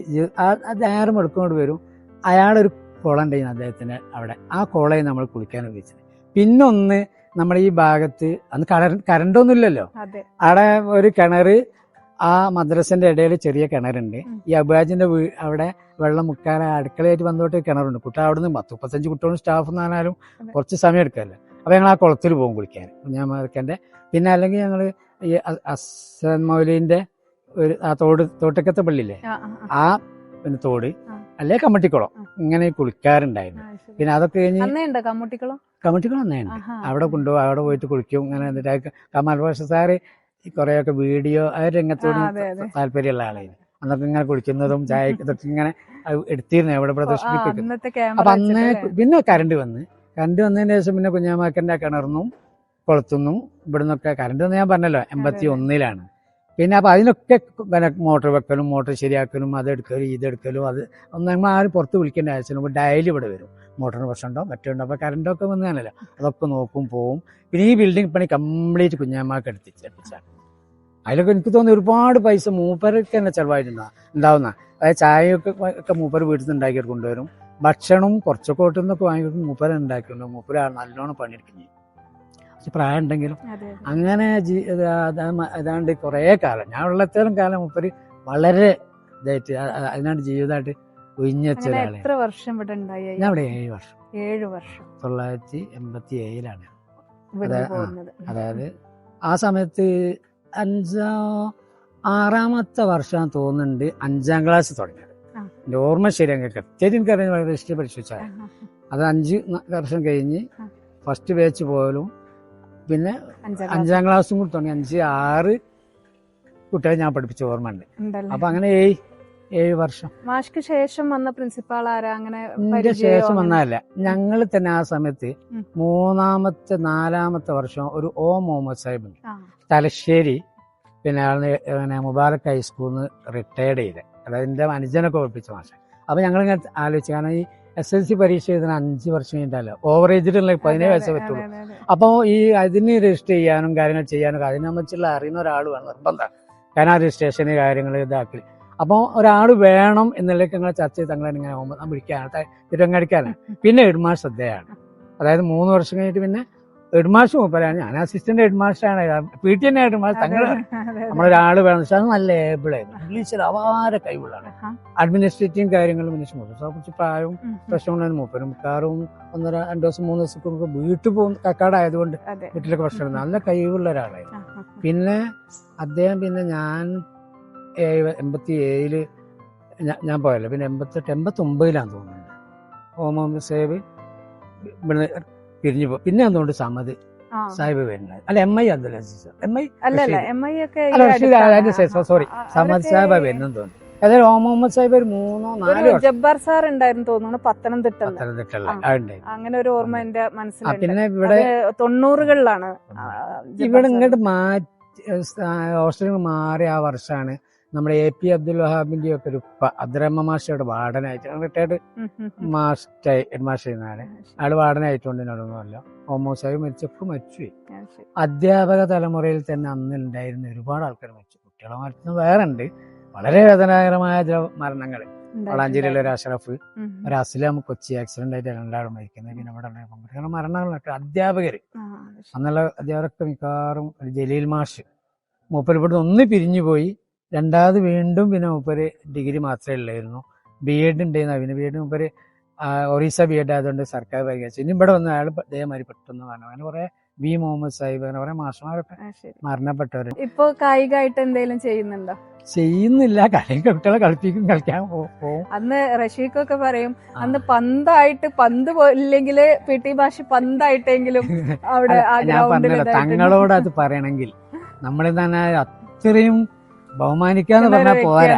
ആരും എടുക്കൊണ്ട് വരും. അയാളൊരു കുളം ഉണ്ടായിരുന്നു അദ്ദേഹത്തിന് അവിടെ. ആ കുളയെ നമ്മൾ കുളിക്കാൻ ഉപയോഗിച്ചത് പിന്നെ ഒന്ന് നമ്മുടെ ഈ ഭാഗത്ത് അന്ന് ഇല്ലല്ലോ അതെ. അവിടെ ഒരു കിണറ് ആ മദ്രസിന്റെ ഇടയിൽ ചെറിയ കിണറുണ്ട്. ഈ അബാജിന്റെ അവിടെ വെള്ളം മുക്കാൻ അടുക്കളയായിട്ട് വന്നോട്ട് കിണറുണ്ട്. കുട്ടി അവിടെ നിന്ന് പത്ത് മുപ്പത്തഞ്ച് കുട്ടികളും സ്റ്റാഫ് എന്ന് പറഞ്ഞാലും കുറച്ച് സമയം എടുക്കല്ലേ. അപ്പൊ ഞങ്ങൾ ആ കുളത്തിൽ പോകും കുളിക്കാൻ. ഞാൻ കുഞ്ഞാമാർക്കന്റെ പിന്നെ അല്ലെങ്കിൽ ഞങ്ങൾ ഈ അ- അസൻ മൗലിന്റെ ഒരു ആ തോട് തോട്ടക്കത്തെ പള്ളിയില്ലേ? ആ, പിന്നെ തോട് അല്ലെ കമ്മട്ടിക്കുളം. ഇങ്ങനെ കുളിക്കാറുണ്ടായിരുന്നു. പിന്നെ അതൊക്കെ കഴിഞ്ഞ് കമ്മട്ടിക്കുളം? കമ്മൂട്ടിക്കുളം കമ്മട്ടിക്കുളം അന്നേ അവിടെ കൊണ്ടുപോകും അവിടെ പോയിട്ട് കുളിക്കും ഇങ്ങനെ എന്നിട്ട് കമാൽ ഭാഷ സാറ് കുറെയൊക്കെ വീഡിയോ ആ രംഗത്തോട്. താല്പര്യമുള്ള ആളായിരുന്നു. അന്നൊക്കെ ഇങ്ങനെ കുടിക്കുന്നതും ചായ ഇതൊക്കെ ഇങ്ങനെ എടുത്തിരുന്നു എവിടെ പ്രദർശിപ്പിക്കും അപ്പൊ അന്ന് പിന്നെ കറണ്ട് വന്ന്. കറണ്ട് വന്നതിന് ശേഷം പിന്നെ കുഞ്ഞാമാക്കന്റെ കിണർന്നും കുളത്തുനിന്നും ഇവിടെ നിന്നൊക്കെ കറണ്ട് വന്ന് ഞാൻ പറഞ്ഞല്ലോ എൺപത്തി ഒന്നിലാണ് പിന്നെ അപ്പൊ അതിനൊക്കെ പിന്നെ മോട്ടോർ വെക്കലും മോട്ടോർ ശരിയാക്കലും അതെടുക്കലും ഇതെടുക്കലും അത് ഒന്നും നമ്മൾ ആരും പുറത്ത് വിളിക്കേണ്ട ആവശ്യമില്ല ഡയലി ഇവിടെ വരും. മോട്ടറിന് പ്രശ്നമുണ്ടോ? മറ്റുണ്ടോ? അപ്പൊ കറണ്ടൊക്കെ വന്നതാണല്ലോ അതൊക്കെ നോക്കും പോവും. പിന്നെ ഈ ബിൽഡിംഗ് പണി കംപ്ലീറ്റ് കുഞ്ഞാമ്മക്ക് എടുത്തിച്ച് എടുപ്പിച്ചാണ്. അതിലൊക്കെ എനിക്ക് തോന്നുന്നു ഒരുപാട് പൈസ മൂപ്പരൊക്കെ തന്നെ ചെലവായിട്ടുണ്ടാ ഉണ്ടാവുന്ന. അതായത് ചായയൊക്കെ ഒക്കെ മൂപ്പർ വീട്ടിൽ നിന്ന് ഉണ്ടാക്കി കൊണ്ടുവരും. ഭക്ഷണവും കുറച്ചൊക്കെ ഓട്ടിൽ നിന്നൊക്കെ വാങ്ങിക്കും മൂപ്പര ഉണ്ടാക്കിയുണ്ട് മൂപ്പര നല്ലോണം പണിയെടുക്കുന്നത് പക്ഷെ പ്രായം ഉണ്ടെങ്കിലും. അങ്ങനെ അതാണ്ട് ഏതാണ്ട് കുറേ കാലം. ഞാൻ ഉള്ളത്തോളം കാലം മൂപ്പര് വളരെ ഇതായിട്ട് അതിനാണ്ട് ജീവിതമായിട്ട് ഒഴിഞ്ഞച്ച ഒരാളെ എത്ര വർഷം ഇവിടെ ഞാൻ ഇവിടെ ഏഴ് വർഷം. ഏഴ് വർഷം. തൊള്ളായിരത്തി എൺപത്തി ഏഴിലാണ് അതായത് ആ സമയത്ത് അഞ്ചാ ആറാമത്തെ വർഷം തോന്നുന്നുണ്ട് അഞ്ചാം ക്ലാസ് തുടങ്ങിയത്. എന്റെ എന്റെ ഓർമ്മ ശരി അങ്ങനെ കൃത്യമായിട്ട് അറിയാൻ വളരെ ഹിസ്റ്ററി പരിശോധിച്ചാൽ അത് അഞ്ച് വർഷം കഴിഞ്ഞ് ഫസ്റ്റ് ബേച്ച് പോയാലും പിന്നെ അഞ്ചാം ക്ലാസ് അഞ്ചാം ക്ലാസ്സും കൂടി തുടങ്ങി. അഞ്ച് ആറ് കുട്ടികളെ ഞാൻ പഠിപ്പിച്ച ഓർമ്മ ഉണ്ട് അപ്പൊ അങ്ങനെ ഏഴ് ഏഴ് വർഷം. മാഷ്ക്ക് ശേഷം വന്ന പ്രിൻസിപ്പാൾ ആരാ? അങ്ങനെ എന്റെ ശേഷം? വന്നതല്ല. ഞങ്ങൾ തന്നെ ആ സമയത്ത് മൂന്നാമത്തെ നാലാമത്തെ വർഷം ഒരു ഓ മുഹമ്മദ് സാഹിബ് തലശ്ശേരി പിന്നെ പിന്നെ മുബാറക് ഹൈസ്കൂളിൽ നിന്ന് റിട്ടയർഡ് ചെയ്ത്. അതായത് എന്റെ അനുജനൊക്കെ പഠിപ്പിച്ച മാഷ. അപ്പൊ ഞങ്ങൾ ഇങ്ങനെ ആലോചിച്ചു കാരണം ഈ എസ് എൽ സി പരീക്ഷ എഴുതുന്ന അഞ്ച് വർഷം കഴിഞ്ഞിട്ടല്ലോ ഓവർ ഏജിലുള്ള പതിനേഴ് വയസ്സേ പറ്റുള്ളൂ. അപ്പോൾ ഈ അതിന് രജിസ്റ്റർ ചെയ്യാനും കാര്യങ്ങൾ ചെയ്യാനും അതിനെ വെച്ചുള്ള അറിയുന്ന ഒരാൾ വേണം നിർബന്ധമാണ് കാരണം ആ രജിസ്ട്രേഷന് കാര്യങ്ങൾ ഇതാക്കി അപ്പോൾ ഒരാൾ വേണം എന്നുള്ളതൊക്കെ ഞങ്ങൾ ചർച്ച ചെയ്ത് തങ്ങളെ ഇങ്ങനെ പോകുമ്പോൾ വിളിക്കാനാണ് തിരുവങ്ങടിക്കാനാണ് പിന്നെ ഹെഡ്മാസ്റ്റർ ശ്രദ്ധയാണ് അതായത് മൂന്ന് വർഷം കഴിഞ്ഞിട്ട് പിന്നെ ഹെഡ്മാസ്റ്റർ മൂപ്പരാണ് ഞാൻ അസിസ്റ്റന്റ് ഹെഡ്മാസ്റ്ററാണ് പി ടി തന്നെ ഹെഡ്മാസ്റ്റർ. തങ്ങൾ. നമ്മളൊരാൾ വേണം. പക്ഷെ അത് നല്ല ഏബിളായിരുന്നു ഇംഗ്ലീഷിൽ അപാര കഴിവുള്ളതാണ് ആഹാ. അഡ്മിനിസ്ട്രേറ്റീവ് കാര്യങ്ങളും പിന്നെ സോ കുറച്ച് പ്രായവും പ്രശ്നങ്ങളും. പ്രശ്നമുണ്ടായിരുന്നു മൂപ്പരും. മിക്കാറും ഒന്നര രണ്ടു ദിവസം മൂന്ന് ദിവസം വീട്ടിൽ പോകും കക്കാടായതുകൊണ്ട് വീട്ടിലൊക്കെ പ്രശ്നം നല്ല കഴിവുള്ള ഒരാളായിരുന്നു. പിന്നെ അദ്ദേഹം പിന്നെ ഞാൻ ഏഴ് എൺപത്തി ഏഴിൽ ഞാൻ പോയല്ലോ. പിന്നെ എൺപത്തെട്ട് എൺപത്തി ഒമ്പതിലാന്ന് തോന്നുന്നുണ്ട് ഓമം സേബ് ഇവിടെ പിരിഞ്ഞു പോകും പിന്നെ അതുകൊണ്ട് സമത് ആ. സാഹിബ് വരുന്നത്. അല്ല M I Abdul Aziz M I അല്ല സോറി സമത് സാഹിബ് വരുന്നെന്ന് തോന്നുന്നു. അതായത് ഓം മുഹമ്മദ് സാഹിബ് ഒരു മൂന്നോ നാലോ ജബ്ബാർ സാർ ഉണ്ടായിരുന്നു തോന്നുന്നു പത്തനംതിട്ട അങ്ങനെ ഒരു ഓർമ്മ എന്റെ മനസ്സിൽ പിന്നെ ഇവിടെ തൊണ്ണൂറുകളിലാണ്. ഇവിടെ ഇങ്ങോട്ട് മാറ്റി ഹോസ്റ്റലിൽ മാറിയ ആ വർഷമാണ് നമ്മുടെ എ പി അബ്ദുൽ വഹാബിന്റെ ഒക്കെ ഒരു അദ്രമ്മ അബ്ദുറഹ്മ മാഷയുടെ വാർഡനായിട്ട്. റിട്ടയർഡ്. മാസ്റ്റർ ഹെഡ് മാസ്റ്റർ ചെയ്യുന്നതാണ് ആൾ വാർഡനായിട്ടുണ്ട് എന്നോടൊന്നുമല്ല. ഹോമോ സാഹിബ് മരിച്ചപ്പോൾ മരിച്ചുപോയി. ശരി. അധ്യാപക തലമുറയിൽ തന്നെ അന്ന് ഉണ്ടായിരുന്ന ഒരുപാട് ആൾക്കാർ മരിച്ചു. കുട്ടികളെ മരിച്ചത് വേറെ ഉണ്ട് വളരെ വേദനാകരമായ മരണങ്ങൾ വളാഞ്ചേരിയിലെ ഒരു അഷറഫ്. ഒരു അസ്ലാം കൊച്ചി ആക്സിഡന്റ് ആയിട്ട് രണ്ടാളും മരിക്കുന്നത്. പിന്നെ ഇവിടെ ഉണ്ടായ മരണങ്ങളൊക്കെ അധ്യാപകര്. അന്നുള്ള അധ്യാപകരൊക്കെ മിക്കവാറും ഒരു ജലീൽ മാഷ്. മൂപ്പര് ഇവിടുന്ന് ഒന്ന് പിരിഞ്ഞു പോയി രണ്ടാമത് വീണ്ടും പിന്നെ മൂപ്പര് ഡിഗ്രി മാത്രമേ ഉള്ളായിരുന്നു. ബി എഡ് ഉണ്ടായിരുന്നു. പിന്നെ ബി എഡ് മൂപ്പര് ഒറീസ ബി എഡ് ആയതുകൊണ്ട് സർക്കാർ പരിഗണിച്ചു. ഇനി ഇവിടെ വന്ന അയാൾ ഇതേമാതിരി പെട്ടെന്ന് പറഞ്ഞു അങ്ങനെ കുറെ വി. മുഹമ്മദ് സാഹിബ് അങ്ങനെ കുറെ മാഷന്മാരൊക്കെ മരണപ്പെട്ടവരുണ്ട് ഇപ്പൊ കായികമായിട്ട് എന്തെങ്കിലും ചെയ്യുന്നുണ്ടോ? ചെയ്യുന്നില്ല. കളി കുട്ടികളെ കളിപ്പിക്കും കളിക്കാൻ പോകും അന്ന് റഷീഖൊക്കെ പറയും അന്ന് പന്തായിട്ട് പന്ത് ഇല്ലെങ്കിൽ പി. ടി. ഭാഷ പന്തായിട്ടെങ്കിലും അവിടെ ഞാൻ പറഞ്ഞല്ലോ തങ്ങളോട് അത് പറയണമെങ്കിൽ. നമ്മൾ തന്നെ അത്രയും ബഹുമാനിക്കാന്ന് പറഞ്ഞാൽ പോരാ.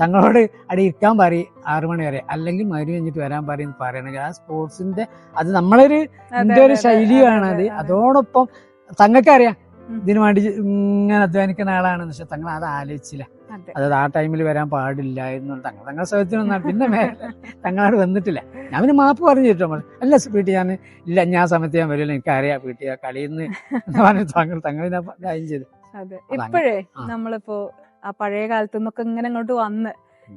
തങ്ങളോട് അടി ഇരിക്കാൻ പറയും ആറു മണി വരെ. അല്ലെങ്കിൽ മരു കഴിഞ്ഞിട്ട് വരാൻ പറയും പറയണെങ്കിൽ ആ സ്പോർട്സിന്റെ അത് നമ്മളൊരു എന്റെ ഒരു ശൈലിയാണ് അത് അതോടൊപ്പം തങ്ങൾക്കറിയാം. ഇതിനു വേണ്ടി ഇങ്ങനെ അധ്വാനിക്കുന്ന ആളാണെന്ന് പക്ഷെ തങ്ങൾ അത് ആലോചിച്ചില്ല. അതായത് ആ ടൈമിൽ വരാൻ പാടില്ല പാടില്ലായിരുന്നു തങ്ങൾ. തങ്ങളുടെ സൗകര്യത്തിനൊന്നും പിന്നെ തങ്ങളോട് വന്നിട്ടില്ല. ഞാൻ പിന്നെ മാപ്പ് പറഞ്ഞു കേട്ടോ അല്ല വീട്ടിൽ ഞാൻ ഇല്ല ഞാൻ സമയത്ത് ഞാൻ വരില്ല. എനിക്കറിയാം വീട്ടിൽ കളിയിൽ നിന്ന് പറഞ്ഞു തങ്ങൾ തങ്ങൾ കാര്യം ചെയ്തു. അതെ. ഇപ്പോഴേ. നമ്മളിപ്പോ ആ പഴയ കാലത്തു നിന്നൊക്കെ ഇങ്ങനെ അങ്ങോട്ട് വന്ന്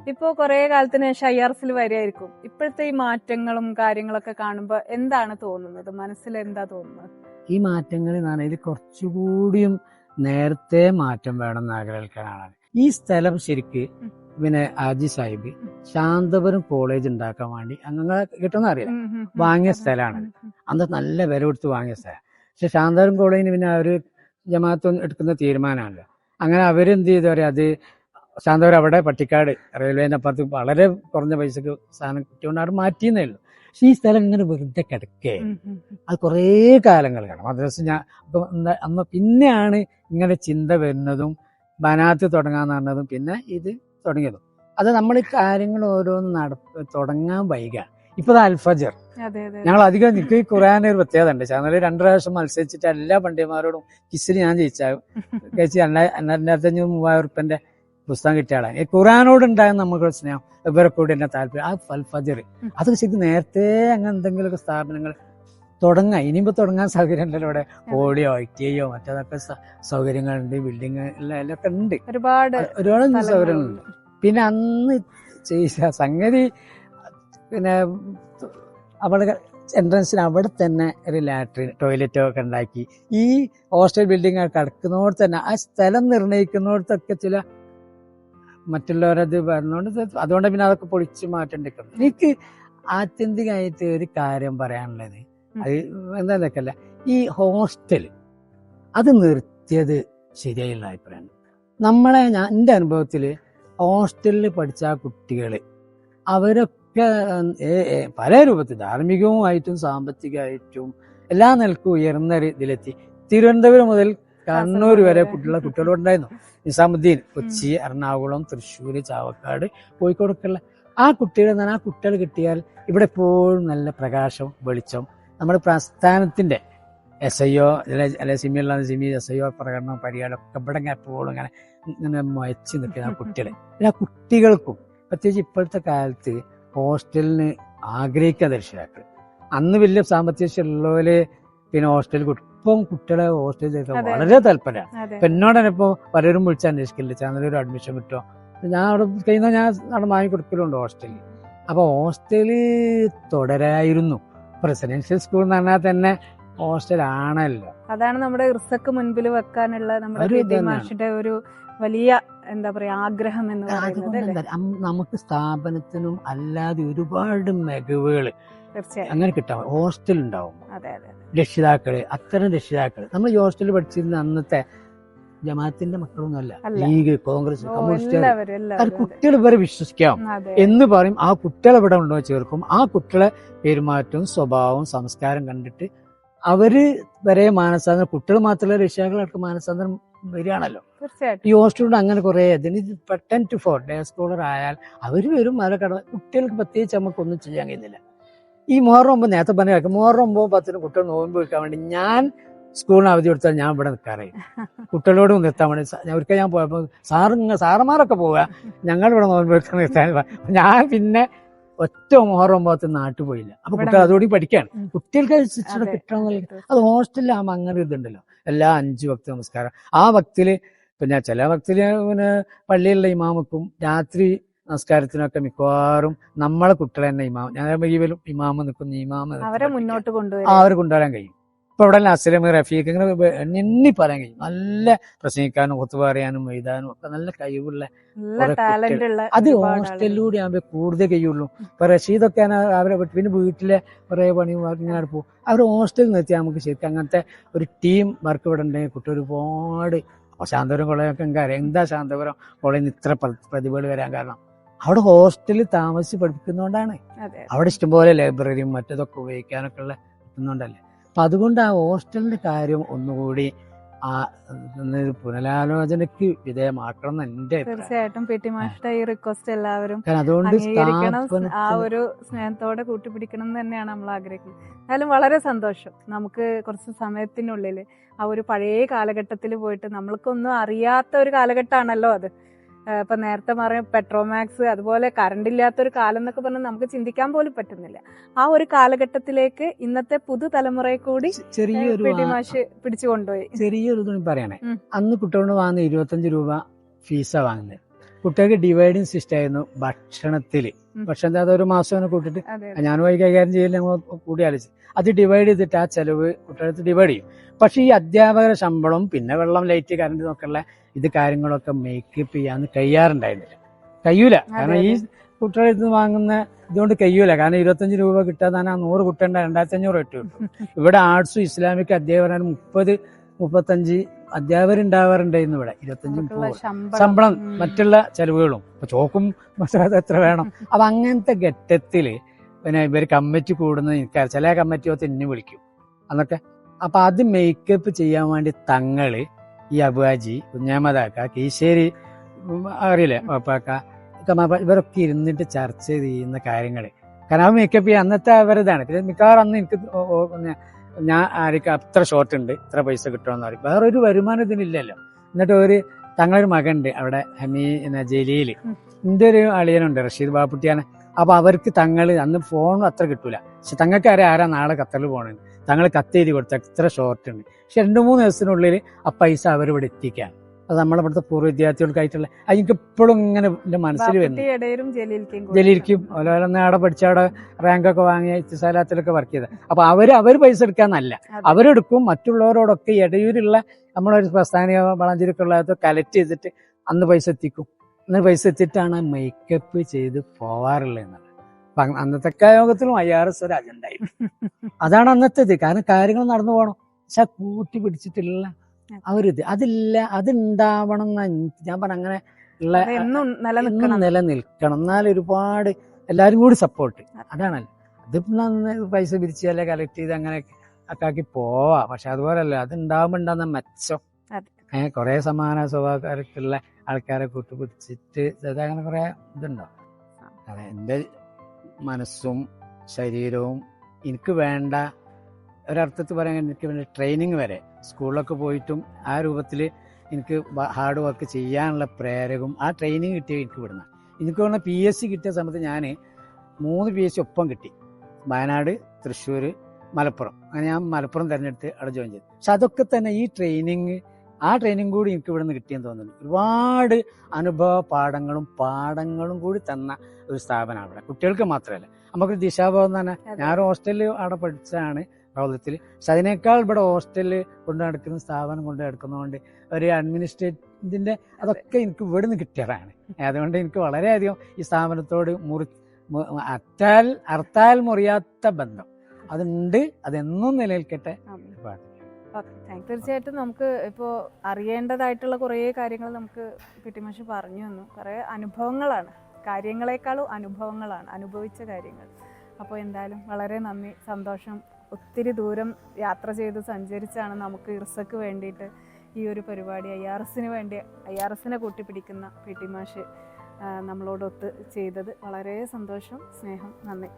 ഇപ്പൊ കുറെ കാലത്തിന് ശേഷം ഐ ആർ എസിൽ വരികയായിരിക്കും ഇപ്പോഴത്തെ ഈ മാറ്റങ്ങളും കാര്യങ്ങളൊക്കെ കാണുമ്പോ എന്താണ് തോന്നുന്നത്? മനസ്സിൽ എന്താ തോന്നുന്നത്? ഈ മാറ്റങ്ങൾ എന്നാണ് ഇത് കുറച്ചുകൂടിയും നേരത്തെ മാറ്റം വേണം എന്ന് ആഗ്രഹിക്കാനാണ് ഈ സ്ഥലം ശരിക്ക് പിന്നെ ആജി സാഹിബ് ശാന്തപുരം കോളേജ് ഉണ്ടാക്കാൻ വേണ്ടി അങ്ങനെ കിട്ടുന്ന അറിയാം. വാങ്ങിയ സ്ഥലമാണ്. അന്ന് നല്ല വില കൊടുത്ത് വാങ്ങിയ സ്ഥലം. പക്ഷെ ശാന്തപുരം കോളേജിന് പിന്നെ അവർ ജമാഅത്ത് എടുക്കുന്ന തീരുമാനമല്ല അങ്ങനെ അവരെന്ത് ചെയ്തു പറയാ അത് ശാന്തവർ അവിടെ പട്ടിക്കാട് റെയിൽവേന്റെ അപ്പുറത്ത് വളരെ കുറഞ്ഞ പൈസക്ക് സാധനം കിട്ടിയോണ്ട് അവർ മാറ്റിയെന്നേ ഉള്ളൂ. പക്ഷെ ഈ സ്ഥലം ഇങ്ങനെ വെറുതെ കിടക്കേ. അത് കുറേ കാലങ്ങൾ കാണും. മദ്രസ ഞാൻ അന്ന് പിന്നെയാണ് ഇങ്ങനെ ചിന്ത വരുന്നതും ബനാത്ത് തുടങ്ങാന്ന് പറഞ്ഞതും പിന്നെ ഇത് തുടങ്ങിയതും. അത് നമ്മൾ ഈ കാര്യങ്ങൾ ഓരോന്ന് നട തുടങ്ങാൻ വൈകാണ് ഇപ്പൊ അൽഫജർ. ഞങ്ങൾ അധികം എനിക്ക് ഈ ഖുറാൻ ഒരു പ്രത്യേകത ഉണ്ട്. ചാനൽ രണ്ടു പ്രാവശ്യം മത്സരിച്ചിട്ട് എല്ലാ പണ്ഡിതന്മാരോടും കിസിൽ ഞാൻ ജയിച്ചാൽ കഴിച്ച് രണ്ടായിരത്തി അഞ്ഞൂറ് മൂവായിരം ഉറുപ്പന്റെ പുസ്തകം കിട്ടിയ ആളാണ് ഈ ഖുറാനോട് ഉണ്ടായ നമുക്ക് സ്നേഹം ഇവരെ കൂടി എന്നെ താല്പര്യം. ആ ഉം. അത് ശരിക്കും നേരത്തെ അങ്ങനെ എന്തെങ്കിലുമൊക്കെ സ്ഥാപനങ്ങൾ തുടങ്ങാം ഇനിയിപ്പോ തുടങ്ങാൻ സൗകര്യം ഉണ്ടല്ലോ ഇവിടെ ഓടിയോ ഐ ടി ഐയോ മറ്റേതൊക്കെ സൗകര്യങ്ങളുണ്ട് ബിൽഡിങ് എല്ലാം എല്ലാം ഒക്കെ ഉണ്ട്. ഒരുപാട് ഒരുപാട്. സൗകര്യങ്ങളുണ്ട്. പിന്നെ അന്ന് ചെയ്ത സംഗതി പിന്നെ അവിടെ എൻട്രൻസിന് അവിടെ തന്നെ ഒരു ലാട്രിൻ ടോയ്ലറ്റ് ഒക്കെ ഉണ്ടാക്കി. ഈ ഹോസ്റ്റൽ ബിൽഡിംഗ് കിടക്കുന്നോടത്ത് തന്നെ ആ സ്ഥലം നിർണയിക്കുന്നിടത്തൊക്കെ ചില മറ്റുള്ളവരത് പറഞ്ഞുകൊണ്ട് അതുകൊണ്ട് പിന്നെ അതൊക്കെ പൊളിച്ച് മാറ്റേണ്ടിക്കുന്നു എനിക്ക് ആത്യന്തികമായിട്ട് ഒരു കാര്യം പറയാനുള്ളത്. അത് എന്താന്നൊക്കെയല്ല ഈ ഹോസ്റ്റൽ അത് നിർത്തിയത് ശരിയായുള്ള അഭിപ്രായമാണ്. നമ്മളെ ഞാൻ എന്റെ അനുഭവത്തിൽ ഹോസ്റ്റലിൽ പഠിച്ച കുട്ടികൾ അവരൊക്കെ ഏ, പല രൂപത്തിൽ ധാർമ്മികവുമായിട്ടും സാമ്പത്തികമായിട്ടും എല്ലാ നിലക്കും ഉയർന്ന ഇതിലെത്തി. തിരുവനന്തപുരം മുതൽ കണ്ണൂർ വരെ കുട്ടികളെ കുട്ടികളുണ്ടായിരുന്നു. നിസാമുദ്ദീൻ കൊച്ചി എറണാകുളം തൃശ്ശൂർ ചാവക്കാട് കോഴിക്കോടൊക്കെയുള്ള ആ കുട്ടികളെ എന്നാൽ ആ കുട്ടികൾ കിട്ടിയാൽ ഇവിടെ എപ്പോഴും നല്ല പ്രകാശം വെളിച്ചം. നമ്മുടെ പ്രസ്ഥാനത്തിന്റെ എസ് ഐ ഒ അല്ലെ സിമിയുള്ള സിമി എസ് ഐ ഒ പ്രകടനം പരിഹാരം ഒക്കെ ഇവിടെ എപ്പോഴും ഇങ്ങനെ ഇങ്ങനെ മയച്ചു നിൽക്കുന്ന ആ കുട്ടികളെ. പിന്നെ ആ കുട്ടികൾക്കും പ്രത്യേകിച്ച് ഇപ്പോഴത്തെ കാലത്ത് ഹോസ്റ്റലിന് ആഗ്രഹിക്കാതെ രക്ഷിതാക്കൾ അന്ന് വലിയ സാമ്പത്തിക ഉള്ളവര് പിന്നെ ഹോസ്റ്റലിൽ ഇപ്പം കുട്ടികളെ ഹോസ്റ്റലിൽ ചേർക്കാൻ വളരെ താല്പര്യമാണ്. ഇപ്പൊ എന്നോട് തന്നെ ഇപ്പോൾ പലരും വിളിച്ച് അന്വേഷിക്കില്ല ചാനലൊരു അഡ്മിഷൻ കിട്ടുമോ ഞാൻ അവിടെ കഴിയുന്ന ഞാൻ അവിടെ വാങ്ങി കൊടുക്കലുണ്ട് ഹോസ്റ്റലിൽ. അപ്പൊ ഹോസ്റ്റലിൽ തുടരായിരുന്നു. പ്രസിഡൻഷ്യൽ സ്കൂൾ എന്ന് പറഞ്ഞാൽ തന്നെ ഹോസ്റ്റൽ ആണല്ലോ. അതാണ് നമ്മുടെ റിസക്ക് മുൻപിൽ വെക്കാനുള്ള നമ്മുടെ ഒരു വലിയ എന്താ പറയാ ആഗ്രഹം എന്ന് പറയുന്നത് നമുക്ക് സ്ഥാപനത്തിനും അല്ലാതെ ഒരുപാട് മികവുകൾ തീർച്ചയായും. അങ്ങനെ കിട്ടാം ഹോസ്റ്റൽ ഉണ്ടാവും. രക്ഷിതാക്കൾ അത്തരം രക്ഷിതാക്കൾ. നമ്മൾ ഈ ഹോസ്റ്റലിൽ പഠിച്ചിരുന്ന അന്നത്തെ ജമാഅത്തിന്റെ മക്കളൊന്നും അല്ല. ലീഗ് കോൺഗ്രസ് കമ്മ്യൂണിസ്റ്റ് കുട്ടികൾ ഇവരെ വിശ്വസിക്കാം. എന്ന് പറയും ആ കുട്ടികളെ ഇവിടെ ഉണ്ടോ ചേർക്കും. ആ കുട്ടികളെ പെരുമാറ്റവും സ്വഭാവവും സംസ്കാരം കണ്ടിട്ട് അവർ വരെ മാനസാന്തരം കുട്ടികൾ മാത്രമല്ല രക്ഷിതാക്കൾക്ക് മാനസാന്തരം വരികയാണല്ലോ. തീർച്ചയായിട്ടും. യുവ ഹോസ്റ്റലിലൂടെ അങ്ങനെ കുറെ ഇതിന് ten to four day scholar ആയാൽ അവർ വരും അവരെ കട കുട്ടികൾക്ക് പ്രത്യേകിച്ച് നമുക്ക് ഒന്നും ചെയ്യാൻ കഴിയുന്നില്ല. ഈ മോഹറം ഒമ്പത് നേരത്തെ പറഞ്ഞ കേൾക്കും മോഹറം ഒമ്പത് പത്തിന് കുട്ടികൾ നോമ്പ് വെക്കാൻ വേണ്ടി ഞാൻ സ്കൂളിന് അവധി കൊടുത്താൽ ഞാൻ ഇവിടെ നിൽക്കാറില്ല കുട്ടികളോട് നിർത്താൻ വേണ്ടി ഒരിക്കൽ ഞാൻ പോയപ്പോൾ സാറ് സാറന്മാരൊക്കെ പോവുക. ഞങ്ങൾ ഇവിടെ നോമ്പ് വെക്കാൻ നിർത്താൻ ഞാൻ പിന്നെ ഒറ്റ മോഹറം ഒമ്പത് നാട്ടിൽ പോയില്ല. അപ്പൊ കുട്ടികൾ അതോടെ പഠിക്കാണ്. കുട്ടികൾക്ക് ശിക്ഷണം. കിട്ടണം അത്. ഹോസ്റ്റലിലാകുമ്പോൾ അങ്ങനെ ഇതുണ്ടല്ലോ. എല്ലാ അഞ്ചു ഭക്തി നമസ്കാരം. ആ ഭക്തിയിൽ പിന്നെ ചില ഭക്തിയിൽ പിന്നെ പള്ളിയിലുള്ള ഇമാമക്കും രാത്രി നമസ്കാരത്തിനൊക്കെ മിക്കവാറും നമ്മളെ കുട്ടികളെ തന്നെ ഇമാം. ഞാൻ ഈവലും ഇമാമ ഇമാമ് നിൽക്കുന്ന ഇമാമ അവരെ മുന്നോട്ട് കൊണ്ടുവരും അവർ കൊണ്ടുവരാൻ കഴിയും. ഇപ്പൊ ഇവിടെ അസ്ലം റഫീഖ് ഇങ്ങനെ എണ്ണി പറയാൻ കഴിയും. നല്ല പ്രസംഗിക്കാനും ഒത്തു പറയാനും എഴുതാനും ഒക്കെ നല്ല കഴിവുള്ള അത്. ഹോസ്റ്റലിലൂടെ ആകുമ്പോൾ കൂടുതൽ കഴിയുള്ളൂ ഇപ്പൊ റഷീദൊക്കെ അവരെ പിന്നെ വീട്ടിലെ കുറെ പണി ഇങ്ങനെ പോകും. അവർ ഹോസ്റ്റലിൽ നിർത്തിയാൽ നമുക്ക് ശരിക്കും അങ്ങനത്തെ ഒരു ടീം വർക്ക് ഇവിടെ ഉണ്ടെങ്കിൽ കുട്ടി ഒരുപാട് അപ്പൊ ശാന്തപുരം കോളേജൊക്കെ അറിയാം എന്താ ശാന്തപുരം കോളേജിൽ നിന്ന് ഇത്ര പ്ര- പ്രതിഭകൾ വരാൻ കാരണം? അവിടെ ഹോസ്റ്റലിൽ താമസിച്ച് പഠിപ്പിക്കുന്നതുകൊണ്ടാണ് അവിടെ ഇഷ്ടംപോലെ ലൈബ്രറിയും മറ്റതൊക്കെ ഉപയോഗിക്കാനൊക്കെ ഉള്ള കിട്ടുന്നുണ്ടല്ലേ. അപ്പൊ അതുകൊണ്ട് ആ ഹോസ്റ്റലിന്റെ കാര്യം ഒന്നുകൂടി ആ പുനരാലോചനയ്ക്ക് വിധേയമാക്കണം എന്റെ തീർച്ചയായിട്ടും പി ടി മാഷ്ട ഈ റിക്വസ്റ്റ് എല്ലാവരും അതുകൊണ്ട് ആ ഒരു സ്നേഹത്തോടെ കൂട്ടിപ്പിടിക്കണം എന്ന് തന്നെയാണ് നമ്മൾ ആഗ്രഹിക്കുന്നത്. എന്നാലും വളരെ സന്തോഷം നമുക്ക് കുറച്ച് സമയത്തിനുള്ളിൽ ആ ഒരു പഴയ കാലഘട്ടത്തിൽ പോയിട്ട് നമ്മൾക്കൊന്നും അറിയാത്ത ഒരു കാലഘട്ടമാണല്ലോ അത്. ഇപ്പൊ നേരത്തെ പറഞ്ഞ പെട്രോമാക്സ് അതുപോലെ കറണ്ട് ഇല്ലാത്തൊരു കാലം എന്നൊക്കെ പറഞ്ഞാൽ നമുക്ക് ചിന്തിക്കാൻ പോലും പറ്റുന്നില്ല. ആ ഒരു കാലഘട്ടത്തിലേക്ക് ഇന്നത്തെ പുതുതലമുറയെ കൂടി ചെറിയൊരു പിടിച്ചു കൊണ്ടുപോയി. ചെറിയൊരു തുണി പറയണേ. അന്ന് കുട്ടികളോട് വാങ്ങുന്ന ഇരുപത്തഞ്ച് രൂപ ഫീസാ വാങ്ങുന്നത്. കുട്ടികൾക്ക് ഡിവൈഡിങ് സിസ്റ്റം ആയിരുന്നു ഭക്ഷണത്തിൽ ഭക്ഷണത്തെ അത് ഒരു മാസം കൂട്ടിട്ട് ഞാൻ വൈകി കൈകാര്യം ചെയ്യില്ല കൂടി ആലോചിച്ച്. അത് ഡിവൈഡ് ചെയ്തിട്ട് ആ ചെലവ് കുട്ടികൾക്ക് ഡിവൈഡ് ചെയ്യും. പക്ഷെ ഈ അധ്യാപകരുടെ ശമ്പളം പിന്നെ വെള്ളം ലൈറ്റ് കറണ്ട് നോക്കുള്ള ഇത് കാര്യങ്ങളൊക്കെ മേക്കപ്പ് ചെയ്യാന്ന് കഴിയാറുണ്ടായിരുന്നില്ല. കഴിയൂല. കാരണം ഈ കുട്ടികളെ ഇത് വാങ്ങുന്ന ഇതുകൊണ്ട് കഴിയൂല. കാരണം ഇരുപത്തഞ്ച് രൂപ കിട്ടാതെ ആ നൂറ് കുട്ടികളുടെ രണ്ടായിരത്തി അഞ്ഞൂറ് ഇട്ട് കിട്ടും. ഇവിടെ ആർട്സും ഇസ്ലാമിക് അധ്യാപകരാണ് മുപ്പത് മുപ്പത്തഞ്ച് അധ്യാപകരുണ്ടാവാറുണ്ടായിരുന്നു ഇവിടെ. ഇരുപത്തഞ്ചും. ശമ്പളം. മറ്റുള്ള ചെലവുകളും. ചോക്കും എത്ര വേണം? അപ്പൊ അങ്ങനത്തെ ഘട്ടത്തിൽ പിന്നെ ഇവർ കമ്മിറ്റി കൂടുന്ന എനിക്കറിയാം ചില കമ്മിറ്റി ഒത്ത് എന്നെ വിളിക്കും. അന്നൊക്കെ അപ്പൊ അത് മേക്കപ്പ് ചെയ്യാൻ വേണ്ടി തങ്ങൾ ഈ അബുവാജി കുഞ്ഞാമതാക്ക കീശ്ശേരി അറിയില്ലേ പാപ്പാക്ക ഇവരൊക്കെ ഇരുന്നിട്ട് ചർച്ച ചെയ്യുന്ന കാര്യങ്ങൾ കാരണം മേക്കപ്പ് ചെയ്യാൻ അന്നത്തെ അവരിതാണ് പിന്നെ മിക്കവാറും അന്ന് എനിക്ക് ഞാൻ ആർക്ക് അത്ര ഷോർട്ട് ഉണ്ട് ഇത്ര പൈസ കിട്ടുമെന്ന് പറയും വേറൊരു വരുമാനം ഇതിനില്ലല്ലോ. എന്നിട്ട് ഒരു തങ്ങളൊരു മകനുണ്ട് അവിടെ ഹമീ എന്ന ജലീൽ. ഉം. എന്റെ ഒരു അളിയനുണ്ട് റഷീദ് ബാപ്പുട്ടിയാണ്. അപ്പൊ അവർക്ക് തങ്ങൾ അന്ന് ഫോണും അത്ര കിട്ടൂല. പക്ഷെ തങ്ങൾക്ക് അറിയാം ആരാ നാളെ ഖത്തറിൽ പോകണമെന്ന് തങ്ങൾ കത്തെഴുതി കൊടുത്ത എത്ര ഷോർട്ട് ഉണ്ട്. പക്ഷെ രണ്ട് മൂന്ന് ദിവസത്തിനുള്ളിൽ ആ പൈസ അവരിവിടെ എത്തിക്കാം എത്തിക്കാൻ. അത് നമ്മളെ ഇവിടുത്തെ പൂർവ വിദ്യാർത്ഥികൾക്കായിട്ടുള്ള എനിക്ക് ഇപ്പോഴും ഇങ്ങനെ എന്റെ മനസ്സിൽ വരുന്നു അതുപോലെ തന്നെ അവിടെ പഠിച്ച അവിടെ റാങ്കൊക്കെ വാങ്ങിയ ഇത്തിസാലാത്തിലൊക്കെ വർക്ക് ചെയ്ത. അപ്പൊ അവർ അവർ പൈസ എടുക്കാന്നല്ല. അവരെടുക്കും മറ്റുള്ളവരോടൊക്കെ ഇടയൂരുള്ള നമ്മളൊരു പ്രസ്ഥാനിക വളഞ്ചേരിയൊക്കെ ഉള്ളത് കലക്ട് ചെയ്തിട്ട് അന്ന് പൈസ എത്തിക്കും. അന്ന് പൈസ എത്തിയിട്ടാണ് മേക്കപ്പ് ചെയ്ത് പോവാറുള്ളത് എന്നുള്ളത് അപ്പൊ അന്നത്തെ യോഗത്തിലും ഐ ആർ എസ് ഒരു അജണ്ട അതാണ് അന്നത്തെ ഇത് കാരണം കാര്യങ്ങൾ നടന്നു പോകണം പക്ഷെ കൂട്ടി പിടിച്ചിട്ടില്ല ഇത് അതില്ല അതുണ്ടാവണം എന്നാ ഞാൻ പറഞ്ഞ അങ്ങനെ ഉള്ള അത് നിലനിൽക്കണം. നിലനിൽക്കണം. എന്നാൽ ഒരുപാട് എല്ലാരും കൂടി സപ്പോർട്ട് അതാണല്ലോ. നന്ന് പൈസ പിരിച്ച് അല്ലെ കളക്ട് ചെയ്ത് അങ്ങനെ ഒക്കെ ആക്കി പോവാ. പക്ഷെ അതുപോലല്ല അത് ഉണ്ടാവുമ്പോ ഉണ്ടാകുന്ന മെച്ചം. അതെ. ഏഹ് കുറെ സമാന സ്വഭാവക്കാർക്കുള്ള ആൾക്കാരെ കൂട്ടുപിടിച്ചിട്ട് അങ്ങനെ കുറെ ഇതുണ്ടാവും. അതെ എന്റെ മനസ്സും ശരീരവും എനിക്ക് വേണ്ട ഒരർത്ഥത്തിൽ പറയാൻ എനിക്ക് വേണ്ട ട്രെയിനിങ് വരെ. സ്കൂളിലൊക്കെ പോയിട്ടും ആ രൂപത്തിൽ എനിക്ക് ഹാർഡ് വർക്ക് ചെയ്യാനുള്ള പ്രേരകം ആ ട്രെയിനിങ് കിട്ടിയ എനിക്ക് വിടുന്ന എനിക്ക് തോന്നുന്ന പി എസ് സി കിട്ടിയ സമയത്ത് ഞാൻ മൂന്ന് പി എസ് സി ഒപ്പം കിട്ടി. വയനാട് തൃശ്ശൂർ മലപ്പുറം. അങ്ങനെ ഞാൻ മലപ്പുറം തിരഞ്ഞെടുത്ത് അവിടെ ജോയിൻ ചെയ്തു. പക്ഷെ അതൊക്കെ തന്നെ ഈ ട്രെയിനിങ് ആ ട്രെയിനിങ് കൂടി എനിക്ക് ഇവിടെ നിന്ന് കിട്ടിയെന്ന് തോന്നുന്നു. ഒരുപാട് അനുഭവ പാഠങ്ങളും പാഠങ്ങളും കൂടി തന്ന ഒരു സ്ഥാപനമാണ് ഇവിടെ കുട്ടികൾക്ക് മാത്രമല്ല. നമുക്ക് ദിശാബോധം തന്നെ. ഞാൻ ഹോസ്റ്റലിൽ അവിടെ പഠിച്ചതാണ് റൗലത്തിൽ പക്ഷെ അതിനേക്കാൾ ഇവിടെ ഹോസ്റ്റലിൽ കൊണ്ടു നടക്കുന്ന സ്ഥാപനം കൊണ്ട് നടക്കുന്നതുകൊണ്ട് ഒരു അഡ്മിനിസ്ട്രേറ്റിന്റെ അതൊക്കെ എനിക്ക് ഇവിടെ നിന്ന് കിട്ടിയതാണ്. അതുകൊണ്ട് എനിക്ക് വളരെയധികം ഈ സ്ഥാപനത്തോട് മുറി അറ്റാൽ അർത്താൽ മുറിയാത്ത ബന്ധം. അതുണ്ട് അതെന്നും നിലനിൽക്കട്ടെ. തീർച്ചയായിട്ടും നമുക്ക് ഇപ്പോൾ അറിയേണ്ടതായിട്ടുള്ള കുറേ കാര്യങ്ങൾ നമുക്ക് പിട്ടിമാഷ് പറഞ്ഞു തന്നു. കുറേ അനുഭവങ്ങളാണ്. കാര്യങ്ങളെക്കാളും അനുഭവങ്ങളാണ് അനുഭവിച്ച കാര്യങ്ങൾ. അപ്പോൾ എന്തായാലും വളരെ നന്ദി സന്തോഷം. ഒത്തിരി ദൂരം യാത്ര ചെയ്ത് സഞ്ചരിച്ചാണ് നമുക്ക് ഇർസക്ക് വേണ്ടിയിട്ട് ഈ ഒരു പരിപാടി ഐ ആർ എസിന് വേണ്ടി ഐ ആർ എസിനെ കൂട്ടിപ്പിടിക്കുന്ന പി ടി മാഷ് നമ്മളോടൊത്ത് ചെയ്തത്. വളരെ സന്തോഷം സ്നേഹം നന്ദി.